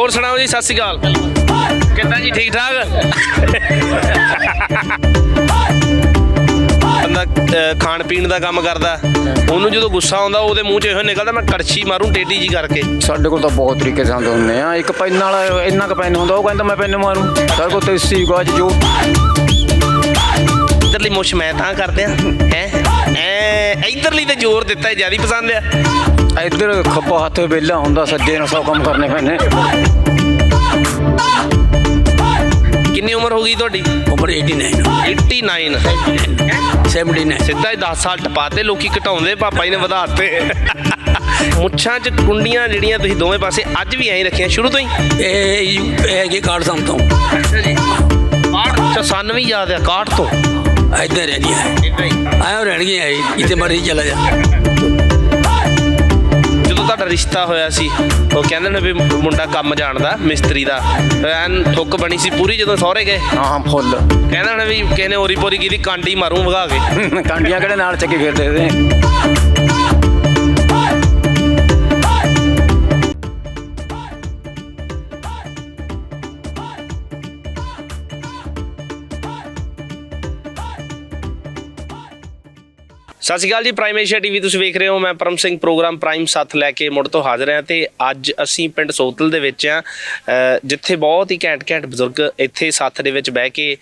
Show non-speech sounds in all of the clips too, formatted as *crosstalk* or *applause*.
ਹੋਰ ਸੁਣਾਓ ਜੀ ਸਤਿ ਸ਼੍ਰੀ ਅਕਾਲ। ਕਿੱਦਾਂ ਜੀ ਠੀਕ ਠਾਕ? ਬੰਦਾ ਖਾਣ ਪੀਣ ਦਾ ਕੰਮ ਕਰਦਾ। ਉਹਨੂੰ ਜਦੋਂ ਗੁੱਸਾ ਆਉਂਦਾ ਉਹਦੇ ਮੂੰਹ 'ਚ ਇਹੋ ਨਿਕਲਦਾ ਮੈਂ ਕੜਛੀ ਮਾਰੂੰ ਟੇਢੀ ਜੀ ਕਰਕੇ। ਸਾਡੇ ਕੋਲ ਤਾਂ ਬਹੁਤ ਤਰੀਕੇ ਸੰਦ ਹੁੰਦੇ ਆ। ਇੱਕ ਪੈਨ ਵਾਲਾ ਇੰਨਾ ਕੁ ਪੈਨ ਹੁੰਦਾ ਉਹ ਕਹਿੰਦਾ ਮੈਂ ਪੈਨ ਮਾਰੂ। ਸਾਡੇ ਕੋਲ ਤੇਸੀ ਗਾਜ ਜੋ। ਇਧਰਲੀ ਮੁੱਛ ਮੈਂ ਤਾਂ ਕਰਦੇ ਆ ਹੈ? ਐ ਇਧਰਲੀ ਤੇ ਜ਼ੋਰ ਦਿੱਤਾ ਜ਼ਿਆਦਾ ਪਸੰਦ ਆ। ਇੱਧਰ ਖੱਬਾ ਹੱਥ ਵੇਲਾ ਹੁੰਦਾ ਸੱਜੇ ਨਾਲ ਸੌ ਕੰਮ ਕਰਨੇ ਪੈਣੇ ਕਿੰਨੀ ਉਮਰ ਹੋ ਗਈ ਤੁਹਾਡੀ? ਉਮਰ 89 89 79 ਸਿੱਧਾ ਹੀ 10 ਸਾਲ ਟਪਾਤੇ ਲੋਕੀ ਘਟਾਉਂਦੇ ਪਾਪਾ ਜੀ ਨੇ ਵਧਾਤੇ। ਮੁੱਛਾਂ 'ਚ ਕੁੰਡੀਆਂ ਜਿਹੜੀਆਂ ਤੁਸੀਂ ਦੋਵੇਂ ਪਾਸੇ ਅੱਜ ਵੀ ਐਂ ਹੀ ਰੱਖੀਆਂ ਸ਼ੁਰੂ ਤੋਂ ਹੀ? ਇਹ ਇਹ ਕੀ ਕਾਰਡ ਸਮ ਤੋਂ। ਅੱਛਾ ਜੀ। ਅੱਛਾ ਸਾਨੂੰ ਵੀ ਯਾਦ ਆ ਕਾਠ ਤੋਂ? ਇੱਧਰ ਰਹਿਣੀ ਹੈ ਇਦਾਂ ਹੀ। ਆਇਆ ਰਹਿਣੀ ਹੈ ਜਿੱਥੇ ਮਰਜ਼ੀ ਚਲਾ ਜਾ। ਜਦੋਂ ਤੁਹਾਡਾ ਰਿਸ਼ਤਾ ਹੋਇਆ ਸੀ। ਉਹ ਕਹਿੰਦੇ ਨੇ ਵੀ ਮੁੰਡਾ ਕੰਮ ਜਾਣਦਾ ਮਿਸਤਰੀ ਦਾ। ਐਨ ਠੁੱਕ ਬਣੀ ਸੀ ਪੂਰੀ ਜਦੋਂ ਸਹੁਰੇ ਗਏ। ਹਾਂ ਫੁੱਲ। ਕਹਿੰਦਾ ਨੇ ਵੀ ਨੇ ਓਰੀ ਪੋਰੀ ਕੀਤੀ ਕਾਂਡੀ ਮਾਰੂ ਵਗਾ ਕੇ। ਕਾਂਡੀਆਂ ਕਿਹੜੇ ਨਾਲ ਚੱਕੀ ਫਿਰਦੇ ਨੇ ਸਤਿ ਸ਼੍ਰੀ ਅਕਾਲ ਜੀ ਪ੍ਰਾਈਮ ਏਸ਼ੀਆ ਟੀਵੀ ਤੁਸੀਂ ਵੇਖ ਰਹੇ ਹੋ, ਮੈਂ ਪਰਮ ਸਿੰਘ, ਪ੍ਰੋਗਰਾਮ ਪ੍ਰਾਈਮ ਸਾਥ ਲੈ ਕੇ ਮੁੜ ਤੋਂ ਹਾਜ਼ਰ ਹਾਂ ਤੇ ਅੱਜ ਅਸੀਂ ਪਿੰਡ ਸੋਤਲ ਦੇ ਵਿੱਚ ਆ ਜਿੱਥੇ ਬਹੁਤ ਹੀ ਘੈਂਟ ਘੈਂਟ ਬਜ਼ੁਰਗ ਇੱਥੇ ਸਾਥ ਦੇ ਵਿੱਚ ਬਹਿ ਕੇ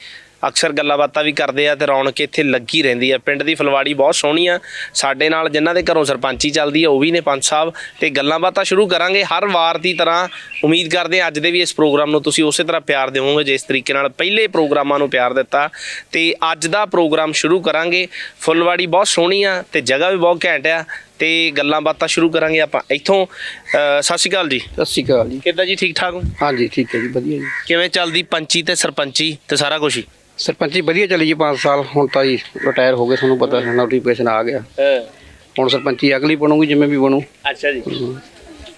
ਅਕਸਰ ਗੱਲਾਂ ਬਾਤਾਂ ਵੀ ਕਰਦੇ ਆ ਤੇ ਰੌਣਕ ਇੱਥੇ ਲੱਗੀ ਰਹਿੰਦੀ ਆ। ਪਿੰਡ ਦੀ ਫਲਵਾੜੀ ਬਹੁਤ ਸੋਹਣੀ ਆ। ਸਾਡੇ ਨਾਲ ਜਿਨ੍ਹਾਂ ਦੇ ਘਰੋਂ ਸਰਪੰਚੀ ਚੱਲਦੀ ਆ, ਉਹ ਵੀ ਨੇ ਪੰਚ ਸਾਹਿਬ। ਤੇ ਗੱਲਾਂ ਬਾਤਾਂ ਸ਼ੁਰੂ ਕਰਾਂਗੇ ਹਰ ਵਾਰ ਦੀ ਤਰ੍ਹਾਂ। ਉਮੀਦ ਕਰਦੇ ਆ ਅੱਜ ਦੇ ਵੀ ਇਸ ਪ੍ਰੋਗਰਾਮ ਨੂੰ ਤੁਸੀਂ ਉਸੇ ਤਰ੍ਹਾਂ ਪਿਆਰ ਦਿਵੋਗੇ, ਜਿਸ ਤਰੀਕੇ ਨਾਲ ਪਹਿਲੇ ਪ੍ਰੋਗਰਾਮਾਂ ਨੂੰ ਪਿਆਰ ਦਿੱਤਾ। ਤੇ ਅੱਜ ਦਾ ਪ੍ਰੋਗਰਾਮ ਸ਼ੁਰੂ ਕਰਾਂਗੇ। ਫੁੱਲਵਾੜੀ ਬਹੁਤ ਸੋਹਣੀ ਆ ਤੇ ਜਗ੍ਹਾ ਵੀ ਬਹੁਤ ਘੈਂਟ ਆ। ਤੇ ਗੱਲਾਂ ਬਾਤਾਂ ਸ਼ੁਰੂ ਕਰਾਂਗੇ ਆਪਾਂ। ਇੱਥੋਂ ਸਤਿ ਸ਼੍ਰੀ ਅਕਾਲ ਜੀ। ਸਤਿ ਸ਼੍ਰੀ ਅਕਾਲ ਜੀ। ਕਿੱਦਾਂ ਜੀ ਠੀਕ ਠਾਕ ਹੋ? ਹਾਂਜੀ ਠੀਕ ਹੈ ਜੀ ਵਧੀਆ ਜੀ। ਕਿਵੇਂ ਚੱਲਦੀ ਪੰਚੀ ਤੇ ਸਰਪੰਚੀ ਤੇ ਸਾਰਾ ਕੁਝ ਹੀ ਸਰਪੰਚੀ ਵਧੀਆ ਚੱਲੀ ਜੀ 5 ਸਾਲ ਹੁਣ ਤਾਂ ਜੀ ਰਿਟਾਇਰ ਹੋ ਗਏ ਤੁਹਾਨੂੰ ਪਤਾ ਨੋਟੀਫਿਕੇਸ਼ਨ ਆ ਗਿਆ। ਹੁਣ ਸਰਪੰਚੀ ਅਗਲੀ ਬਣੂਗੀ ਜਿਵੇਂ ਵੀ ਬਣੂ। ਅੱਛਾ ਜੀ।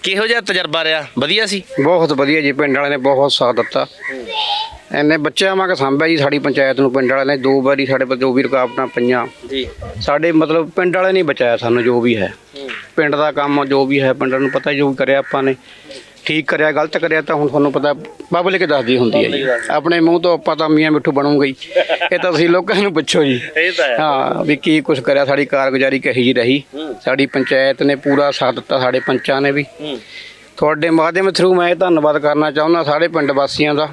ਕਿਹੋ ਜਿਹਾ ਤਜਰਬਾ ਰਿਹਾ? ਵਧੀਆ ਸੀ? ਬਹੁਤ ਵਧੀਆ ਜੀ ਪਿੰਡ ਵਾਲਿਆਂ ਨੇ ਬਹੁਤ ਸਾਥ ਦਿੱਤਾ। ਐਨੇ ਬੱਚਿਆਂ ਵਾਂਗ ਸੰਭਿਆ ਜੀ ਸਾਡੀ ਪੰਚਾਇਤ ਨੂੰ ਪਿੰਡ ਵਾਲਿਆਂ ਨੇ ਦੋ ਵਾਰੀ ਸਾਡੇ ਪਰ ਜੋ ਵੀ ਰੁਕਾਵਟਾਂ ਪਈਆਂ। ਜੀ। ਸਾਡੇ ਮਤਲਬ ਪਿੰਡ ਵਾਲਿਆਂ ਨੇ ਬਚਾਇਆ ਸਾਨੂੰ ਜੋ ਵੀ ਹੈ। ਪਿੰਡ ਦਾ ਕੰਮ ਜੋ ਵੀ ਹੈ ਪਿੰਡ ਨੂੰ ਪਤਾ ਜੋ ਵੀ ਕਰਿਆ ਆਪਾਂ ਨੇ। ਠੀਕ ਕਰਿਆ ਗਲਤ ਕਰਿਆ ਤਾਂ ਹੁਣ ਤੁਹਾਨੂੰ ਪਤਾ ਪਬਲਿਕ ਦੱਸਦੀ ਹੁੰਦੀ ਹੈ ਜੀ। ਆਪਣੇ ਮੂੰਹ ਤੋਂ ਆਪਾਂ ਤਾਂ ਮੀਆਂ ਮਿੱਠੂ ਬਣੂਗਾ ਹੀ ਇਹ ਤਾਂ ਤੁਸੀਂ ਲੋਕਾਂ ਨੂੰ ਪੁੱਛੋ ਜੀ। ਇਹ ਤਾਂ ਹੈ। ਹਾਂ ਵੀ ਕੀ ਕੁਛ ਕਰਿਆ ਸਾਡੀ ਕਾਰਗੁਜ਼ਾਰੀ ਕਹੀ ਜੀ ਰਹੀ। ਸਾਡੀ ਪੰਚਾਇਤ ਨੇ ਪੂਰਾ ਸਾਥ ਦਿੱਤਾ ਸਾਡੇ ਪੰਚਾਂ ਨੇ ਵੀ। ਤੁਹਾਡੇ ਮਾਧਿਅਮ ਥਰੂ ਮੈਂ ਧੰਨਵਾਦ ਕਰਨਾ ਚਾਹੁੰਦਾ ਸਾਰੇ ਪਿੰਡ ਵਾਸੀਆਂ ਦਾ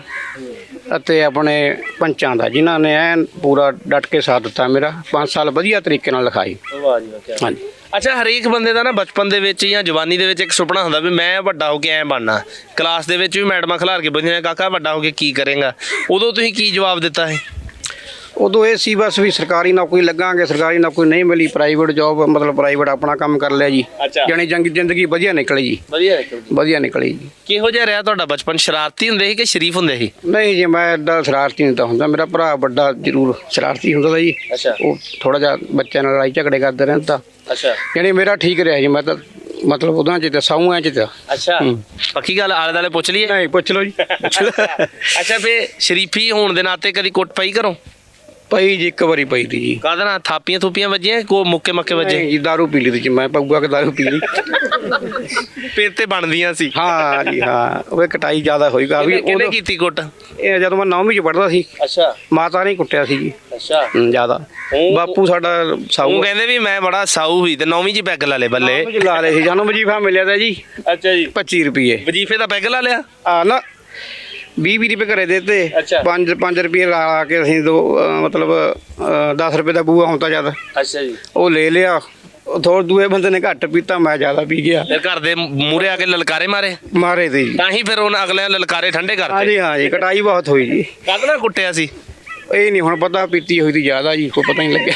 ਅਤੇ ਆਪਣੇ ਪੰਚਾਂ ਦਾ ਜਿਨ੍ਹਾਂ ਨੇ ਐਨ ਪੂਰਾ ਡਟ ਕੇ ਸਾਥ ਦਿੱਤਾ ਮੇਰਾ। 5 ਸਾਲ ਵਧੀਆ ਤਰੀਕੇ ਨਾਲ ਲਿਖਾਈ। ਵਾਹ ਜੀ ਵਾਹ ਹਾਂਜੀ। ਅੱਛਾ ਹਰੇਕ ਬੰਦੇ ਦਾ ਨਾ ਬਚਪਨ ਦੇ ਵਿੱਚ ਜਾਂ ਜਵਾਨੀ ਦੇ ਵਿੱਚ ਇੱਕ ਸੁਪਨਾ ਹੁੰਦਾ ਵੀ ਮੈਂ ਵੱਡਾ ਹੋ ਕੇ ਐਂ ਬਣਨਾ। ਕਲਾਸ ਦੇ ਵਿੱਚ ਵੀ ਮੈਡਮਾਂ ਖਿਲਾਰ ਕੇ ਪੁੱਛਦੀਆਂ ਕਾਕਾ ਵੱਡਾ ਹੋ ਕੇ ਕੀ ਕਰੇਗਾ? ਉਦੋਂ ਤੁਸੀਂ ਕੀ ਜਵਾਬ ਦਿੱਤਾ ਹੈ ਉਦੋਂ ਇਹ ਸੀ ਬਸ ਵੀ ਸਰਕਾਰੀ ਨੌਕਰੀ ਲੱਗਾਂਗੇ ਸਰਕਾਰੀ ਨੌਕਰੀ ਨਹੀਂ ਮਿਲੀ ਪ੍ਰਾਈਵੇਟ ਜੌਬ ਮਤਲਬ ਪ੍ਰਾਈਵੇਟ ਆਪਣਾ ਕੰਮ ਕਰ ਲਿਆ ਜੀ। ਜਾਣੀ ਜੰਗ ਜ਼ਿੰਦਗੀ ਵਧੀਆ ਨਿਕਲੀ ਜੀ। ਵਧੀਆ ਵਧੀਆ ਨਿਕਲੀ ਜੀ। ਕਿਹੋ ਜਿਹਾ ਰਿਹਾ ਤੁਹਾਡਾ ਬਚਪਨ? ਸ਼ਰਾਰਤੀ ਹੁੰਦੇ ਸੀ ਕਿ ਸ਼ਰੀਫ ਹੁੰਦੇ ਸੀ? ਨਹੀਂ ਜੀ ਮੈਂ ਏਡਾ ਸ਼ਰਾਰਤੀ ਨਹੀਂ ਤਾਂ ਹੁੰਦਾ। ਮੇਰਾ ਭਰਾ ਵੱਡਾ ਜ਼ਰੂਰ ਸ਼ਰਾਰਤੀ ਹੁੰਦਾ ਜੀ। ਉਹ ਥੋੜਾ ਜਿਹਾ ਬੱਚਿਆਂ ਨਾਲ ਲੜਾਈ ਝਗੜੇ ਕਰਦੇ ਰਹਿੰਦਾ। ਅੱਛਾ। ਯਾਨੀ ਮੇਰਾ ਠੀਕ ਰਿਹਾ ਜੀ ਮੈਂ ਤਾਂ ਮਤਲਬ ਉਹਨਾਂ ਚ ਤਾਂ ਸਾਊਆਂ ਚ ਤਾਂ। ਅੱਛਾ। ਪੱਕੀ ਗੱਲ ਆਲੇ ਦਾਲੇ ਪੁੱਛ ਲਈਏ? ਨਹੀਂ ਪੁੱਛ ਲਓ ਜੀ। ਅੱਛਾ। ਫੇ ਸ਼ਰੀਫੀ ਹੋਣ ਦੇ ਨਾਤੇ ਕਦੀ ਕੁੱਟ ਪਈ ਕਰੋ ਪਈ ਜੀ ਇੱਕ ਵਾਰੀ ਪਈ ਤੀ ਜੀ। ਕਾਹਦੇ ਨਾਲ? ਥਾਪੀਆਂ ਥੁਪੀਆਂ ਵੱਜੀਆਂ ਕੋ ਮੁੱਕੇ ਮੱਕੇ ਵੱਜੇ? ਜੀ ਦਾਰੂ ਪੀ ਲਈ ਤੀ ਜੀ ਮੈਂ ਪਊਗਾ ਕਿ ਦਾਰੂ ਪੀ ਲਈ। ਤੇ ਬਣਦੀਆਂ ਸੀ। ਹਾਂ ਜੀ ਹਾਂ। ਉਹ ਕਟਾਈ ਜ਼ਿਆਦਾ ਹੋਈ ਕਾਫੀ ਕਿਹਨੇ ਕਿਹਨੇ ਕੀਤੀ ਕੁੱਟ? ਇਹ ਜਦੋਂ ਮੈਂ 9ਵੀਂ ਚ ਪੜਦਾ ਸੀ ਅੱਛਾ। ਮਾਤਾ ਨੇ ਕੁੱਟਿਆ ਸੀ ਜੀ। ਅੱਛਾ। ਹੂੰ, ਜ਼ਿਆਦਾ। ਉਹ- ਬਾਪੂ ਸਾਡਾ ਉਹ ਸਾਊ ਕਹਿੰਦੇ ਵੀ ਮੈਂ ਬੜਾ ਸਾਊ ਹੋਈ ਤੇ ਨੌਵੀਂ ਜੀ ਪੈਗ ਲਾ ਲੇ ਬੱਲੇ। ਲਾ ਲਏ ਸੀ ਜਾਨੂੰ ਵਜੀਫਾ ਮਿਲਿਆ ਤਾਂ ਜੀ ਅੱਛਾ ਜੀ। 25 ਰੁਪਏ ਵਜੀਫੇ ਦਾ ਪੈਗ ਲਾ ਲਿਆ? ਆ ਨਾ 20 20 ਰੁਪਏ ਘਰੇ ਦਿੱਤੇ। ਅੱਛਾ। 5 5 ਰੁਪਏ ਲਾ ਕੇ ਅਸੀਂ ਦੋ ਅਹ, ਮਤਲਬ 10 ਰੁਪਏ ਦਾ ਬੂਆ ਹੁੰਦਾ ਜਦ ਅੱਛਾ ਜੀ। ਉਹ ਲੈ ਲਿਆ। ਥੋੜ ਦੂਏ ਬੰਦੇ ਨੇ ਘੱਟ ਪੀਤਾ ਮੈਂ ਜ਼ਿਆਦਾ ਪੀ ਗਿਆ। ਫਿਰ ਘਰ ਦੇ ਮੂਰੇ ਆ ਕੇ ਲਲਕਾਰੇ ਮਾਰੇ? ਮਾਰੇ ਤੇ ਜੀ। ਤਾਂ ਹੀ ਫਿਰ ਉਹਨਾਂ ਅਗਲੇ ਲਲਕਾਰੇ ਠੰਡੇ ਕਰਤੇ। ਹਾਂਜੀ ਹਾਂ ਜੀ ਕਟਾਈ ਬਹੁਤ ਹੋਈ ਜੀ। ਕਾਹਦੇ ਨਾਲ ਕੁੱਟਿਆ ਸੀ? ਇਹ ਨਹੀਂ ਹੁਣ ਪਤਾ ਪੀਤੀ ਹੋਈ ਦੀ ਜ਼ਿਆਦਾ ਜੀ ਕੋਈ ਪਤਾ ਨਹੀਂ ਲੱਗਿਆ।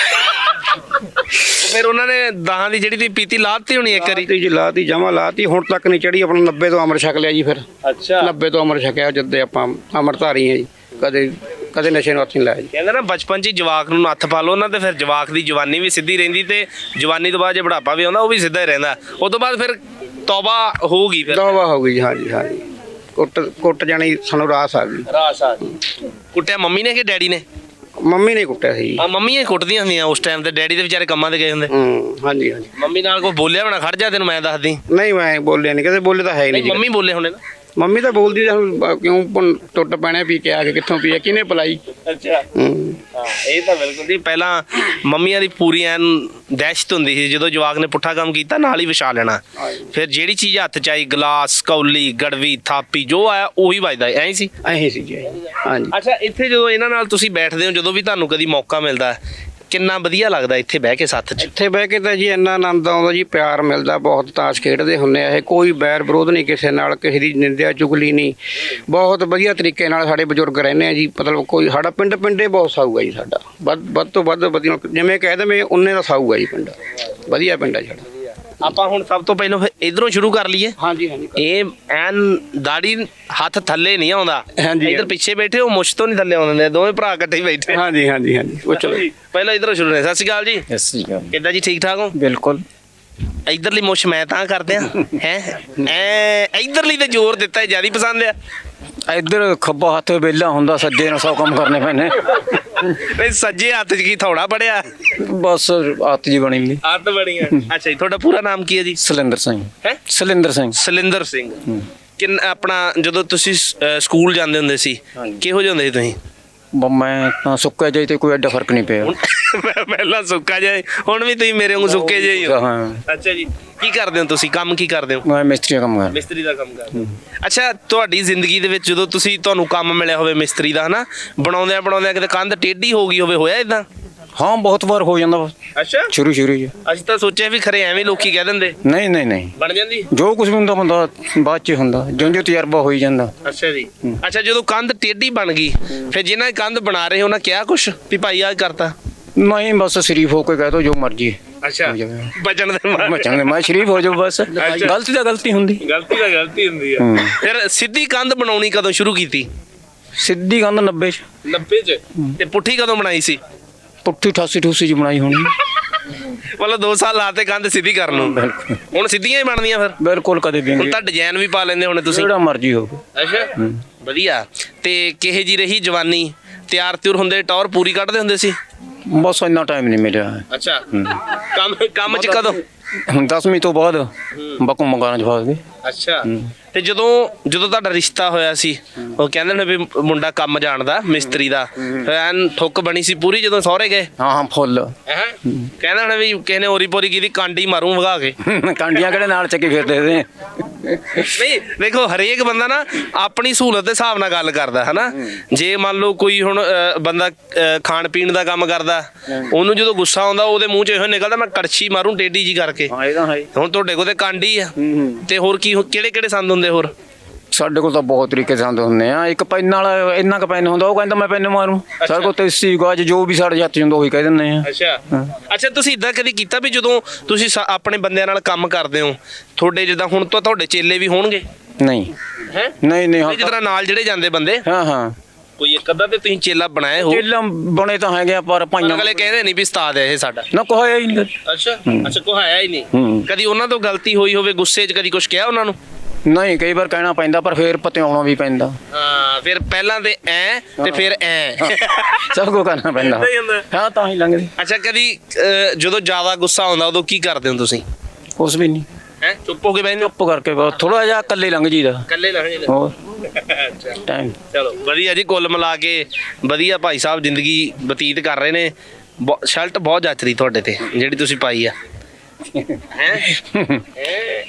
ਫਿਰ ਉਹਨਾਂ ਨੇ ਦਾਹਾਂ ਦੀ ਜਿਹੜੀ ਤੀ ਪੀਤੀ ਲਾਤੀ ਹੋਣੀ ਇੱਕ ਵਾਰੀ? ਲਾਤੀ ਜੀ ਲਾਤੀ ਜਮਾ ਲਾਤੀ। ਹੁਣ ਤੱਕ ਨਹੀਂ ਚੜੀ ਆਪਣਾ 90 ਤੋਂ ਅਮਰ ਛਕ ਲਿਆ ਜੀ ਫਿਰ। ਅੱਛਾ। 90 ਤੋਂ ਅਮਰ ਛਕਿਆ ਜਦ ਆਪਾਂ ਅਮਰਧਾਰੀ ਹਾਂ ਜੀ। ਕਦੇ ਕਦੇ ਨਸ਼ੇ ਨੂੰ ਹੱਥ ਨਹੀਂ ਲਾਇਆ ਜੀ। ਕਹਿੰਦੇ ਨਾ ਬਚਪਨ 'ਚ ਹੀ ਜਵਾਕ ਨੂੰ ਨੱਥ ਪਾ ਲਓ ਨਾ ਤੇ ਫਿਰ ਜਵਾਕ ਦੀ ਜਵਾਨੀ ਵੀ ਸਿੱਧੀ ਰਹਿੰਦੀ ਤੇ ਜਵਾਨੀ ਤੋਂ ਬਾਅਦ ਜੇ ਬੁਢਾਪਾ ਵੀ ਆਉਂਦਾ ਉਹ ਵੀ ਸਿੱਧਾ ਹੀ ਰਹਿੰਦਾ। ਉਸ ਤੋਂ ਬਾਅਦ ਫਿਰ ਤੌਬਾ ਹੋਊਗੀ ਫਿਰ। ਦਵਾ ਹੋ ਗਈ ਜੀ ਹਾਂਜੀ ਹਾਂਜੀ। ਕੁੱਟ ਕੁੱਟ ਜਾਣੀ ਸਾਨੂੰ ਰਾਸ ਆ ਗਈ। ਰਾਸ ਆ ਕੁੱਟਿਆ ਮੰਮੀ ਨੇ ਕਿ ਡੈਡੀ ਨੇ? ਮੰਮੀ ਨੇ ਕੁੱਟਿਆ ਸੀ। ਜੀ। ਆ ਮੰਮੀਆਂ ਕੁੱਟਦੀਆਂ ਹੁੰਦੀਆਂ ਉਸ ਟਾਈਮ ਤੇ ਡੈਡੀ ਦੇ ਵਿਚਾਰੇ ਕੰਮਾਂ ਤੇ ਗਏ ਹੁੰਦੇ। ਹੂੰ ਹਾਂਜੀ ਹਾਂਜੀ। ਮੰਮੀ ਨਾਲ ਕੋਈ ਬੋਲਿਆ ਬਣਾ ਖੜ ਜਾ ਤੈਨੂੰ ਮੈਂ ਦੱਸਦੀ। ਨਹੀਂ ਮੈਂ ਬੋਲਿਆ ਨਹੀਂ ਕਦੇ ਬੋਲੇ ਤਾਂ ਹੈ ਹੀ ਨਹੀਂ ਨਹੀਂ ਜੀ। ਮੰਮੀ ਬੋਲੇ ਹੋਣੇ ਨਾ। ਮੰਮੀ ਤਾਂ ਬੋਲਦੀ ਜਾਂ ਕਿਉਂ ਪਨ- ਟੁੱਟ ਪੈਣੇ ਪੀ ਕੇ ਆ ਕੇ ਕਿੱਥੋਂ ਪੀਆ ਕਿਹਨੇ ਪਲਾਈ ਅੱਛਾ। ਹੂੰ। ਹਾਂ ਇਹ ਤਾਂ ਬਿਲਕੁਲ ਜੀ ਪਹਿਲਾਂ ਮੰਮੀਆਂ ਦੀ ਪੂਰੀ ਐਨ ਦਹਿਸ਼ਤ ਹੁੰਦੀ ਸੀ ਜਦੋਂ ਜਵਾਕ ਨੇ ਪੁੱਠਾ ਕੰਮ ਕੀਤਾ ਨਾਲ ਹੀ ਵਿਛਾ ਲੈਣਾ। ਫਿਰ ਜਿਹੜੀ ਚੀਜ਼ ਹੱਥ ਚ ਆਈ ਗਲਾਸ ਕੌਲੀ ਗੜਵੀ ਥਾਪੀ ਜੋ ਆਇਆ ਉਹੀ ਵੱਜਦਾ ਐਂ ਸੀ? ਐਂ ਸੀ ਜੀ ਹਾਂਜੀ। ਅੱਛਾ ਇੱਥੇ ਜਦੋਂ ਇਹਨਾਂ ਨਾਲ ਤੁਸੀਂ ਬੈਠਦੇ ਹੋ ਜਦੋਂ ਵੀ ਤੁਹਾਨੂੰ ਕਦੀ ਮੌਕਾ ਮਿਲਦਾ ਕਿੰਨਾ ਵਧੀਆ ਲੱਗਦਾ ਇੱਥੇ ਬਹਿ ਕੇ ਸੱਥ 'ਚ? ਇੱਥੇ ਬਹਿ ਕੇ ਤਾਂ ਜੀ ਇੰਨਾ ਆਨੰਦ ਆਉਂਦਾ ਜੀ, ਪਿਆਰ ਮਿਲਦਾ ਬਹੁਤ, ਤਾਸ਼ ਖੇਡਦੇ ਹੁੰਨੇ ਆ ਇਹ। ਕੋਈ ਬੈਰ ਵਿਰੋਧ ਨਹੀਂ ਕਿਸੇ ਨਾਲ, ਕਿਸੇ ਦੀ ਨਿੰਦਿਆ ਚੁਗਲੀ ਨਹੀਂ। ਬਹੁਤ ਵਧੀਆ ਤਰੀਕੇ ਨਾਲ ਸਾਡੇ ਬਜ਼ੁਰਗ ਰਹਿੰਦੇ ਆ ਜੀ, ਮਤਲਬ ਕੋਈ ਸਾਡਾ ਪਿੰਡ, ਪਿੰਡੇ ਬਹੁਤ ਸਾਊ ਹੈ ਜੀ ਸਾਡਾ। ਵੱਧ ਵੱਧ ਤੋਂ ਵੱਧ ਵਧੀਆ, ਜਿਵੇਂ ਕਹਿ ਦਵੇਂ, ਉਨੇ ਦਾ ਸਾਊ ਹੈ ਜੀ ਪਿੰਡ। ਵਧੀਆ ਪਿੰਡ ਹੈ ਸਾਡਾ। ਆਪਾਂ ਹੁਣ ਸਭ ਤੋਂ ਪਹਿਲਾਂ ਫਿਰ ਇਧਰੋਂ ਸ਼ੁਰੂ ਕਰ ਲਈਏ। ਹਾਂਜੀ ਹਾਂਜੀ। ਇਹ ਐਨ ਦਾੜੀ ਹੱਥ ਥੱਲੇ ਨਹੀਂ ਆਉਂਦਾ। ਹਾਂਜੀ। ਇਧਰ ਪਿੱਛੇ ਬੈਠੇ ਹੋ ਮੁੱਛ ਤੋਂ ਨਹੀਂ ਥੱਲੇ ਆਉਂਦੇ ਦੋਵੇਂ ਭਰਾ ਇਕੱਠੇ ਹੀ ਬੈਠੇ। ਹਾਂਜੀ ਹਾਂਜੀ ਹਾਂਜੀ। ਉਹ ਚਲੋ। ਪਹਿਲਾਂ ਇਧਰੋਂ ਸ਼ੁਰੂ ਨੇ ਸਤਿ ਸ਼੍ਰੀ ਅਕਾਲ ਜੀ। ਯਸ ਜੀ ਕਿੱਦਾਂ ਜੀ ਠੀਕ ਠਾਕ ਹੋ? ਬਿਲਕੁਲ। ਇਧਰਲੀ ਮੁੱਛ ਮੈਂ ਤਾਂ ਕਰਦੇ ਆ ਹੈ? ਐ ਇਧਰਲੀ ਤੇ ਜ਼ੋਰ ਦਿੱਤਾ ਜ਼ਿਆਦਾ ਪਸੰਦ ਆ। ਇੱਧਰ ਖੱਬਾ ਹੱਥ ਵੇਲਾ ਹੁੰਦਾ ਸੱਜੇ ਨਾਲ ਸੌ ਕੰਮ ਕਰਨੇ ਪੈਣੇ ਨਹੀਂ ਸੱਜੇ ਹੱਥ 'ਚ ਕੀ ਥੌੜਾ ਪੜਿਆ ਬਸ ਆਤ ਜੀ ਬਣੀ ਵੀ ਹੱਥ ਬੜੀਆਂ ਅੱਛਾ ਜੀ ਤੁਹਾਡਾ ਪੂਰਾ ਨਾਮ ਕੀ ਹੈ ਜੀ? ਸਲਿੰਦਰ ਸਿੰਘ। ਹੈ? ਸਲਿੰਦਰ ਸਿੰਘ। ਸਲਿੰਦਰ ਸਿੰਘ। ਕਿੰਨ ਆਪਣਾ ਜਦੋਂ ਤੁਸੀਂ ਸ- ਅਹ ਸਕੂਲ ਜਾਂਦੇ ਹੁੰਦੇ ਸੀ ਕਿਹੋ ਜਿਹੇ ਹੁੰਦੇ ਸੀ ਤੁਸੀਂ? ਬ- ਮੈਂ ਤਾਂ ਸੁੱਕਿਆ ਜਾਈ ਤੇ ਕੋਈ ਐਡਾ ਫ਼ਰਕ ਨਹੀਂ ਪਿਆ। *laughs* ਮੈਂ ਪਹਿਲਾਂ ਸੁੱਕਾ ਜਾਏ ਹੁਣ ਵੀ ਤੁਸੀਂ ਮੇਰੇ ਵਾਂਗੂ ਸੁੱਕੇ ਜਿਹੇ ਹੀ ਹੋ। ਹਾਂ। ਅੱਛਾ ਜੀ ਕੀ ਕਰਦੇ ਹੋ ਤੁਸੀਂ? ਕੰਮ ਕੀ ਕਰਦੇ ਹੋ? ਮੈਂ ਮਿਸਤਰੀ ਦਾ ਕੰਮ ਕਰ। ਮਿਸਤਰੀ ਦਾ ਕੰਮ ਕਰਦੇ ਹੋ। ਅੱਛਾ ਤੁਹਾਡੀ ਜ਼ਿੰਦਗੀ ਦੇ ਵਿੱਚ ਜਦੋਂ ਤੁਸੀਂ ਤੁਹਾਨੂੰ ਕੰਮ ਮਿਲਿਆ ਹੋਵੇ ਮਿਸਤਰੀ ਦਾ ਹਨਾ? ਬਣਾਉਂਦਿਆਂ ਬਣਾਉਂਦਿਆਂ ਕਿਤੇ ਕੰਧ ਟੇਢੀ ਹੋ ਗਈ ਹੋਵੇ ਹੋਇਆ ਇਦਾਂ ਹਾਂ ਬਹੁਤ ਵਾਰ ਹੋ ਜਾਂਦਾ। ਅੱਛਾ? ਸ਼ੁਰੂ ਸ਼ੁਰੂ ਜੀ। ਅਸੀਂ ਤਾਂ ਸੋਚਿਆ ਵੀ ਖਰੇ ਐਵੇਂ ਲੋਕੀ ਕਹਿ ਦਿੰਦੇ। ਨਹੀਂ ਨਹੀਂ ਨਹੀਂ। ਬਣ ਜਾਂਦੀ? ਜੋ ਕੁਝ ਵੀ ਹੁੰਦਾ ਬੰਦਾ ਬਾਅਦ ਚ ਹੁੰਦਾ। ਜਿਉਂ ਜਿਉਂ ਤਜਰਬਾ ਹੋਈ ਜਾਂਦਾ। ਅੱਛਾ ਜੀ। ਅੱਛਾ ਜਦੋਂ ਕੰਧ ਟੇਢੀ ਬਣ ਗਈ ਫਿਰ ਜਿਨ੍ਹਾਂ ਨੇ ਕੰਧ ਬਣਾ ਰਹੇ ਉਹਨਾਂ ਕਿਹਾ ਕੁਛ ਵੀ ਭਾਈ ਆ ਕਰਤਾ? ਨਹੀਂ ਬਸ ਸ਼ਰੀਫ ਹੋ ਕੇ ਕਹਿ ਦੋ ਜੋ ਮਰਜ਼ੀ। ਅੱਛਾ। ਬਚਣ ਦੇ ਮਾਰੇ। ਮੈਂ ਚੰਗੇ ਮੈਂ ਸ਼ਰੀਫ ਹੋ ਜਾਓ ਬਸ। ਗਲਤੀ ਤਾਂ ਗਲਤੀ ਹੁੰਦੀ। ਗਲਤੀ ਤਾਂ ਗਲਤੀ ਹੁੰਦੀ ਹੂੰ। ਫਿਰ ਸਿੱਧੀ ਕੰਧ ਬਣਾਉਣੀ ਕਦੋਂ ਸ਼ੁਰੂ ਕੀਤੀ? ਸਿੱਧੀ ਗੰਦ 90 ਚ। 90 ਚ? ਤੇ ਪੁੱਠੀ ਕਦੋਂ ਬਣਾਈ ਸੀ? ਪੁੱਠੀ 88 ਠੂਸੀ ਜੀ ਬਣਾਈ ਹੋਣੀ। ਮਤਲਬ 2 ਸਾਲ ਲਾਤੇ ਕੰਧ ਸਿੱਧੀ ਨੂੰ ਬਿਲਕੁਲ। ਹੁਣ ਸਿੱਧੀਆਂ ਹੀ ਬਣਦੀਆਂ ਫਿਰ। ਬਿਲਕੁਲ ਕਦੇ ਵੀ ਹੁਣ ਨਹੀਂ ਤਾਂ ਡਿਜ਼ਾਈਨ ਵੀ ਪਾ ਲੈਂਦੇ ਹੋਣੇ ਤੁਸੀਂ। ਜਿਹੜਾ ਮਰਜ਼ੀ ਹੋਵੇ। ਅੱਛਾ। ਵਧੀਆ। ਤੇ ਕਿਹੇ ਜੀ ਰਹੀ ਜਵਾਨੀ? ਤਿਆਰ ਤਿਉਰ ਹੁੰਦੇ ਟੌਰ ਪੂਰੀ ਕੱਢਦੇ ਹੁੰਦੇ ਸੀ? ਬਸ ਇੰਨਾ ਟਾਈਮ ਨਹੀਂ ਮਿਲਿਆ। ਅੱਛਾ। ਕੰਮ ਕੰਮ ਚ ਕਦੋਂ? 10ਵੀਂ ਤੋਂ ਬਾਅਦ ਬਕੂ ਚ ਫਸ ਗਏ ਅੱਛਾ। ਤੇ ਜਦੋਂ ਜਦੋਂ ਤੁਹਾਡਾ ਰਿਸ਼ਤਾ ਹੋਇਆ ਸੀ ਉਹ ਕਹਿੰਦੇ ਨੇ ਵੀ ਮੁੰਡਾ ਕੰਮ ਜਾਣਦਾ ਮਿਸਤਰੀ ਦਾ। ਐਨ ਠੁੱਕ ਬਣੀ ਸੀ ਪੂਰੀ ਜਦੋਂ ਸਹੁਰੇ ਗਏ? ਹਾਂ ਹਾਂ ਫੁੱਲ। ਹੈਂ? ਕਹਿੰਦੇ ਨੇ ਵੀ ਕਿਸੇ ਨੇ ਓਰੀ ਪੋਰੀ ਕੀਤੀ ਕਾਂਡੀ ਮਾਰੂ ਵਗਾ ਕੇ। ਕਾਂਡੀਆਂ ਕਿਹੜੇ ਨਾਲ ਚੱਕੀ ਫਿਰਦੇ ਸੀ ਨਹੀਂ ਦੇਖੋ ਹਰੇਕ ਬੰਦਾ ਨਾ ਆਪਣੀ ਸਹੂਲਤ ਦੇ ਹਿਸਾਬ ਨਾਲ ਗੱਲ ਕਰਦਾ ਹਨਾ? ਜੇ ਮੰਨ ਲਓ ਕੋਈ ਹੁਣ ਅ, ਬੰਦਾ ਅ, ਖਾਣ ਪੀਣ ਦਾ ਕੰਮ ਕਰਦਾ ਉਹਨੂੰ ਜਦੋਂ ਗੁੱਸਾ ਆਉਂਦਾ ਉਹਦੇ ਮੂੰਹ 'ਚ ਇਹੋ ਨਿਕਲਦਾ ਮੈਂ ਕੜਛੀ ਮਾਰੂੰ ਟੇਢੀ ਜੀ ਕਰਕੇ। ਹਾਂ ਇਹ ਤਾਂ ਹੈ ਹੁਣ ਤੁਹਾਡੇ ਕੋਲ ਤੇ ਕਾਂਡੀ ਆ। ਤੇ ਹੋਰ ਕੀ ਕਿਹੜੇ ਕਿਹੜੇ ਸੰਦ ਹੁੰਦੇ ਹੋਰ? ਸਾਡੇ ਕੋਲ ਤਾਂ ਬਹੁਤ ਤਰੀਕੇ ਸੰਦ ਹੁੰਦੇ ਆ। ਇੱਕ ਪੈਨ ਨਾਲ ਇੰਨਾ ਕ ਪੈਨ ਹੁੰਦਾ ਉਹ ਕਹਿੰਦਾ ਮੈਂ ਪੈਨ ਮਾਰੂੰ। ਸਾਡੇ ਕੋਲ ਤੇਸੀ ਗਾਜ ਜੋ ਵੀ ਸਾਡੇ ਜੱਤ ਜਾਂਦਾ ਉਹੀ ਕਹਿ ਦਿੰਦੇ ਆ। ਅੱਛਾ। ਅੱਛਾ ਤੁਸੀਂ ਇਦਾਂ ਕਦੀ ਕੀਤਾ ਵੀ ਜਦੋਂ ਤੁਸੀਂ ਸਾ- ਆਪਣੇ ਬੰਦਿਆਂ ਨਾਲ ਕੰਮ ਕਰਦੇ ਹੋ ਤੁਹਾਡੇ ਜਿੱਦਾਂ ਹੁਣ ਤੋਂ ਤੁਹਾਡੇ ਚੇਲੇ ਵੀ ਹੋਣਗੇ? ਨਹੀਂ। ਹੈ? ਨਹੀਂ ਨਹੀਂ ਹਾਂ। ਜਿਸ ਤਰ੍ਹਾਂ ਨਾਲ ਜਿਹੜੇ ਜਾਂਦੇ ਬੰਦੇ? ਹਾਂ ਹਾਂ। ਕੋਈ ਇੱਕ ਅੱਧਾ ਤੇ ਤੁਸੀਂ ਚੇਲਾ ਬਣਾਏ ਹੋ? ਚੇਲਾ ਬਣੇ ਤਾਂ ਹੈਗੇ ਆ ਪਰ ਭਾਈਆਂ ਅਗਲੇ ਕਹਿੰਦੇ ਨਹੀਂ ਵੀ ਉਸਤਾਦ ਹੈ ਇਹ ਸਾਡਾ। ਨਾ ਹੀ ਨਹੀਂ। ਅੱਛਾ। ਅੱਛਾ ਕੋ ਹੈ ਹੀ ਨਹੀਂ। ਹੂੰ। ਕਦੀ ਉਹਨਾਂ ਤੋਂ ਗਲਤੀ ਹੋਈ ਹੋਵੇ ਗੁੱਸੇ 'ਚ ਕਦੀ ਕੁਝ ਕਿਹਾ ਉਹਨਾਂ ਨੂੰ? ਨਹੀਂ ਕਈ ਵਾਰ ਕਹਿਣਾ ਪੈਂਦਾ ਪਰ ਫੇਰ ਪਤਿਆਉਣਾ ਵੀ ਪੈਂਦਾ। ਹਾਂ ਫਿਰ ਪਹਿਲਾਂ ਤੇ ਐ ਤੇ ਫਿਰ ਐ। ਸਭ ਕੁਝ ਕਰਨਾ ਪੈਂਦਾ। ਏਦਾਂ ਹੀ ਹੁੰਦਾ। ਹਾਂ ਤਾਂ ਹੀ ਲੰਘਦੀ। ਅੱਛਾ ਕਦੀ ਅਹ, ਜਦੋਂ ਜ਼ਿਆਦਾ ਗੁੱਸਾ ਆਉਂਦਾ ਉਦੋਂ ਕੀ ਕਰਦੇ ਹੋ ਤੁਸੀਂ? ਉਸ ਵੀ ਨਹੀਂ। ਹੈ ਚੁੱਪ ਹੋ ਕੇ ਬੈਠੇ ਚੁੱਪ ਕਰਕੇ ਬਸ ਥੋੜਾ ਜਿਹਾ ਇਕੱਲੇ ਲੰਘ ਜੀਦਾ ਇਕੱਲੇ ਲੰਘ ਹੋਰ? ਅੱਛਾ। ਟਾਈਮ ਚਲੋ ਵਧੀਆ ਜੀ ਕੁੱਲ ਮਿਲਾ ਕੇ ਵਧੀਆ ਭਾਈ ਸਾਹਿਬ ਜ਼ਿੰਦਗੀ ਬਤੀਤ ਕਰ ਰਹੇ ਨੇ। ਬਹੁ- ਸ਼ਰਟ ਬਹੁਤ ਜੱਚ ਰਹੀ ਤੁਹਾਡੇ ਤੇ ਜਿਹੜੀ ਤੁਸੀਂ ਪਾਈ ਆ।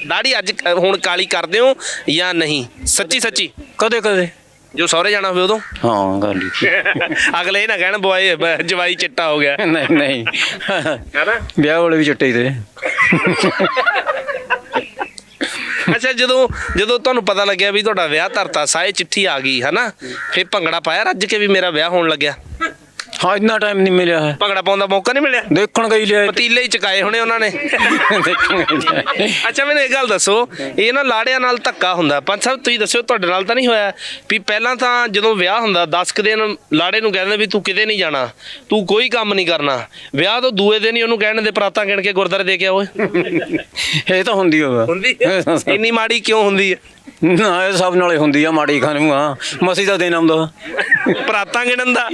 ਦਾੜੀ ਅੱਜ ਕ- ਹੁਣ ਕਾਲੀ ਕਰਦੇ ਹੋ ਜਾਂ ਨਹੀਂ? ਸੱਚੀ ਸੱਚੀ? ਕਦੇ ਕਦੇ। ਜੋ ਸਹੁਰੇ ਜਾਣਾ ਹੋਵੇ ਉਦੋਂ? ਹਾਂ ਗੱਲ ਅਗਲੇ ਇਹ ਨਾ ਕਹਿਣ ਬੁਆਏ ਬ- ਜਵਾਈ ਚਿੱਟਾ ਹੋ ਗਿਆ। ਨਹੀਂ ਨਹੀਂ। ਹੈਨਾ? ਵਿਆਹ ਵਾਲੇ ਵੀ ਚਿੱਟੇ ਹੀ ਤੇ। ਅੱਛਾ ਜਦੋਂ ਜਦੋਂ ਤੁਹਾਨੂੰ ਪਤਾ ਲੱਗਿਆ ਵੀ ਤੁਹਾਡਾ ਵਿਆਹ ਧਰਤਾ ਸਾਏ ਚਿੱਠੀ ਆ ਗਈ ਹਨਾ? ਫਿਰ ਭੰਗੜਾ ਪਾਇਆ ਰੱਜ ਕੇ ਵੀ ਮੇਰਾ ਵਿਆਹ ਹੋਣ ਲੱਗਿਆ? ਹਾਂ ਇੰਨਾ ਟਾਈਮ ਨਹੀਂ ਮਿਲਿਆ ਹੈ। ਭੰਗੜਾ ਪਾਉਣ ਦਾ ਮੌਕਾ ਨਹੀਂ ਮਿਲਿਆ? ਦੇਖਣ ਗਈ ਲਿਆ। ਪਤੀਲੇ ਹੀ ਚਕਾਏ ਹੋਣੇ ਉਹਨਾਂ ਨੇ। ਦੇਖਣ ਗਈ ਲਿਆ। ਅੱਛਾ ਮੈਨੂੰ ਇਹ ਗੱਲ ਦੱਸੋ ਇਹ ਨਾ ਲਾੜਿਆਂ ਨਾਲ ਧੱਕਾ ਹੁੰਦਾ। ਪੰਜ ਸਾਹਿਬ ਤੁਸੀਂ ਦੱਸਿਓ ਤੁਹਾਡੇ ਨਾਲ ਤਾਂ ਨਹੀਂ ਹੋਇਆ ਵੀ ਪਹਿਲਾਂ ਤਾਂ ਜਦੋਂ ਵਿਆਹ ਹੁੰਦਾ 10 ਕੁ ਦਿਨ ਲਾੜੇ ਨੂੰ ਕਹਿੰਦੇ ਵੀ ਤੂੰ ਕਿਤੇ ਨਹੀਂ ਜਾਣਾ ਤੂੰ ਕੋਈ ਕੰਮ ਨਹੀਂ ਕਰਨਾ। ਵਿਆਹ ਤੋਂ ਦੂਏ ਦਿਨ ਹੀ ਉਹਨੂੰ ਕਹਿਣ ਦੇ ਪ੍ਰਾਤਾਂ ਗਿਣ ਕੇ ਗੁਰਦਾਰੇ ਦੇ ਕੇ ਆਓ। ਇਹ ਤਾਂ ਹੁੰਦੀ ਹੋਵੇ। ਹੁੰਦੀ? ਇੰਨੀ ਮਾੜੀ ਕਿਉਂ ਹੁੰਦੀ ਹੈ? ਨਾ ਇਹ ਸਭ ਨਾਲੇ ਹੁੰਦੀ ਆ ਮਾੜੀ ਖਾਨੂੰ ਆ। ਮਸੀ ਦਾ ਦਿਨ ਆਉਂਦਾ। ਪਰਾਤਾਂ ਗਿਣਨ ਦਾ।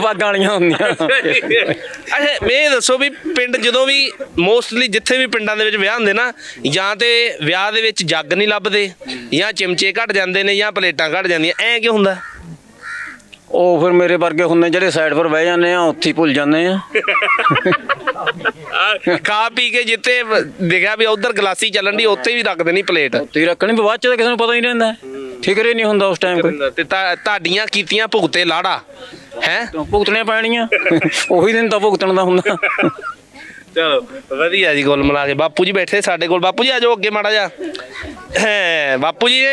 ਵਾਗਾਂ ਵਾਲੀਆਂ ਹੁੰਦੀਆਂ। ਅੱਛਾ ਇਹ ਦੱਸੋ ਵੀ ਪਿੰਡ ਜਦੋਂ ਵੀ ਮੋਸਟਲੀ ਜਿੱਥੇ ਵੀ ਪਿੰਡਾਂ ਦੇ ਵਿੱਚ ਵਿਆਹ ਹੁੰਦੇ ਨਾ ਜਾਂ ਤੇ ਵਿਆਹ ਦੇ ਵਿੱਚ ਜੱਗ ਨਹੀਂ ਲੱਭਦੇ ਜਾਂ ਚਿਮਚੇ ਘਟ ਜਾਂਦੇ ਨੇ ਜਾਂ ਪਲੇਟਾਂ ਘਟ ਜਾਂਦੀਆਂ ਐ ਕਿਉਂ ਹੁੰਦਾ? ਉਹ ਫਿਰ ਮੇਰੇ ਵਰਗੇ ਹੁੰਦੇ ਜਿਹੜੇ ਸਾਈਡ ਪਰ ਬਹਿ ਜਾਂਦੇ ਆ ਉੱਥੇ ਭੁੱਲ ਜਾਂਦੇ ਆ। ਆਹ, ਖਾ ਪੀ ਕੇ ਜਿੱਥੇ ਦੇਖਿਆ ਵੀ ਉਧਰ ਗਲਾਸੀ ਚੱਲਣ ਦੀ ਉੱਥੇ ਵੀ ਰੱਖ ਦੇਣੀ ਪਲੇਟ। ਹੀ ਰੱਖਣੀ ਬਾਅਦ ਚ ਤਾਂ ਕਿਸੇ ਨੂੰ ਪਤਾ ਹੀ ਨਹੀਂ ਰਹਿੰਦਾ। ਫਿਕਰ ਨਹੀਂ ਹੁੰਦਾ ਉਸ ਟਾਈਮ ਕੋਈ। ਤੇ ਤਾਂ ਤੁਹਾਡੀਆਂ ਕੀਤੀਆਂ ਭੁਗਤੇ ਲਾੜਾ ਹੈ? ਭੁਗਤਣੀਆਂ ਪੈਣੀਆਂ? ਉਹੀ ਦਿਨ ਤਾਂ ਭੁਗਤਣ ਦਾ ਹੁੰਦਾ। ਚਲੋ ਵਧੀਆ ਜੀ ਗੋਲ ਮਿਲਾ ਕੇ। ਬਾਪੂ ਜੀ ਬੈਠੇ ਸਾਡੇ ਕੋਲ। ਬਾਪੂ ਜੀ ਆਜੋ ਅੱਗੇ ਮਾੜਾ ਜਾ ਹੈ ਬਾਪੂ ਜੀ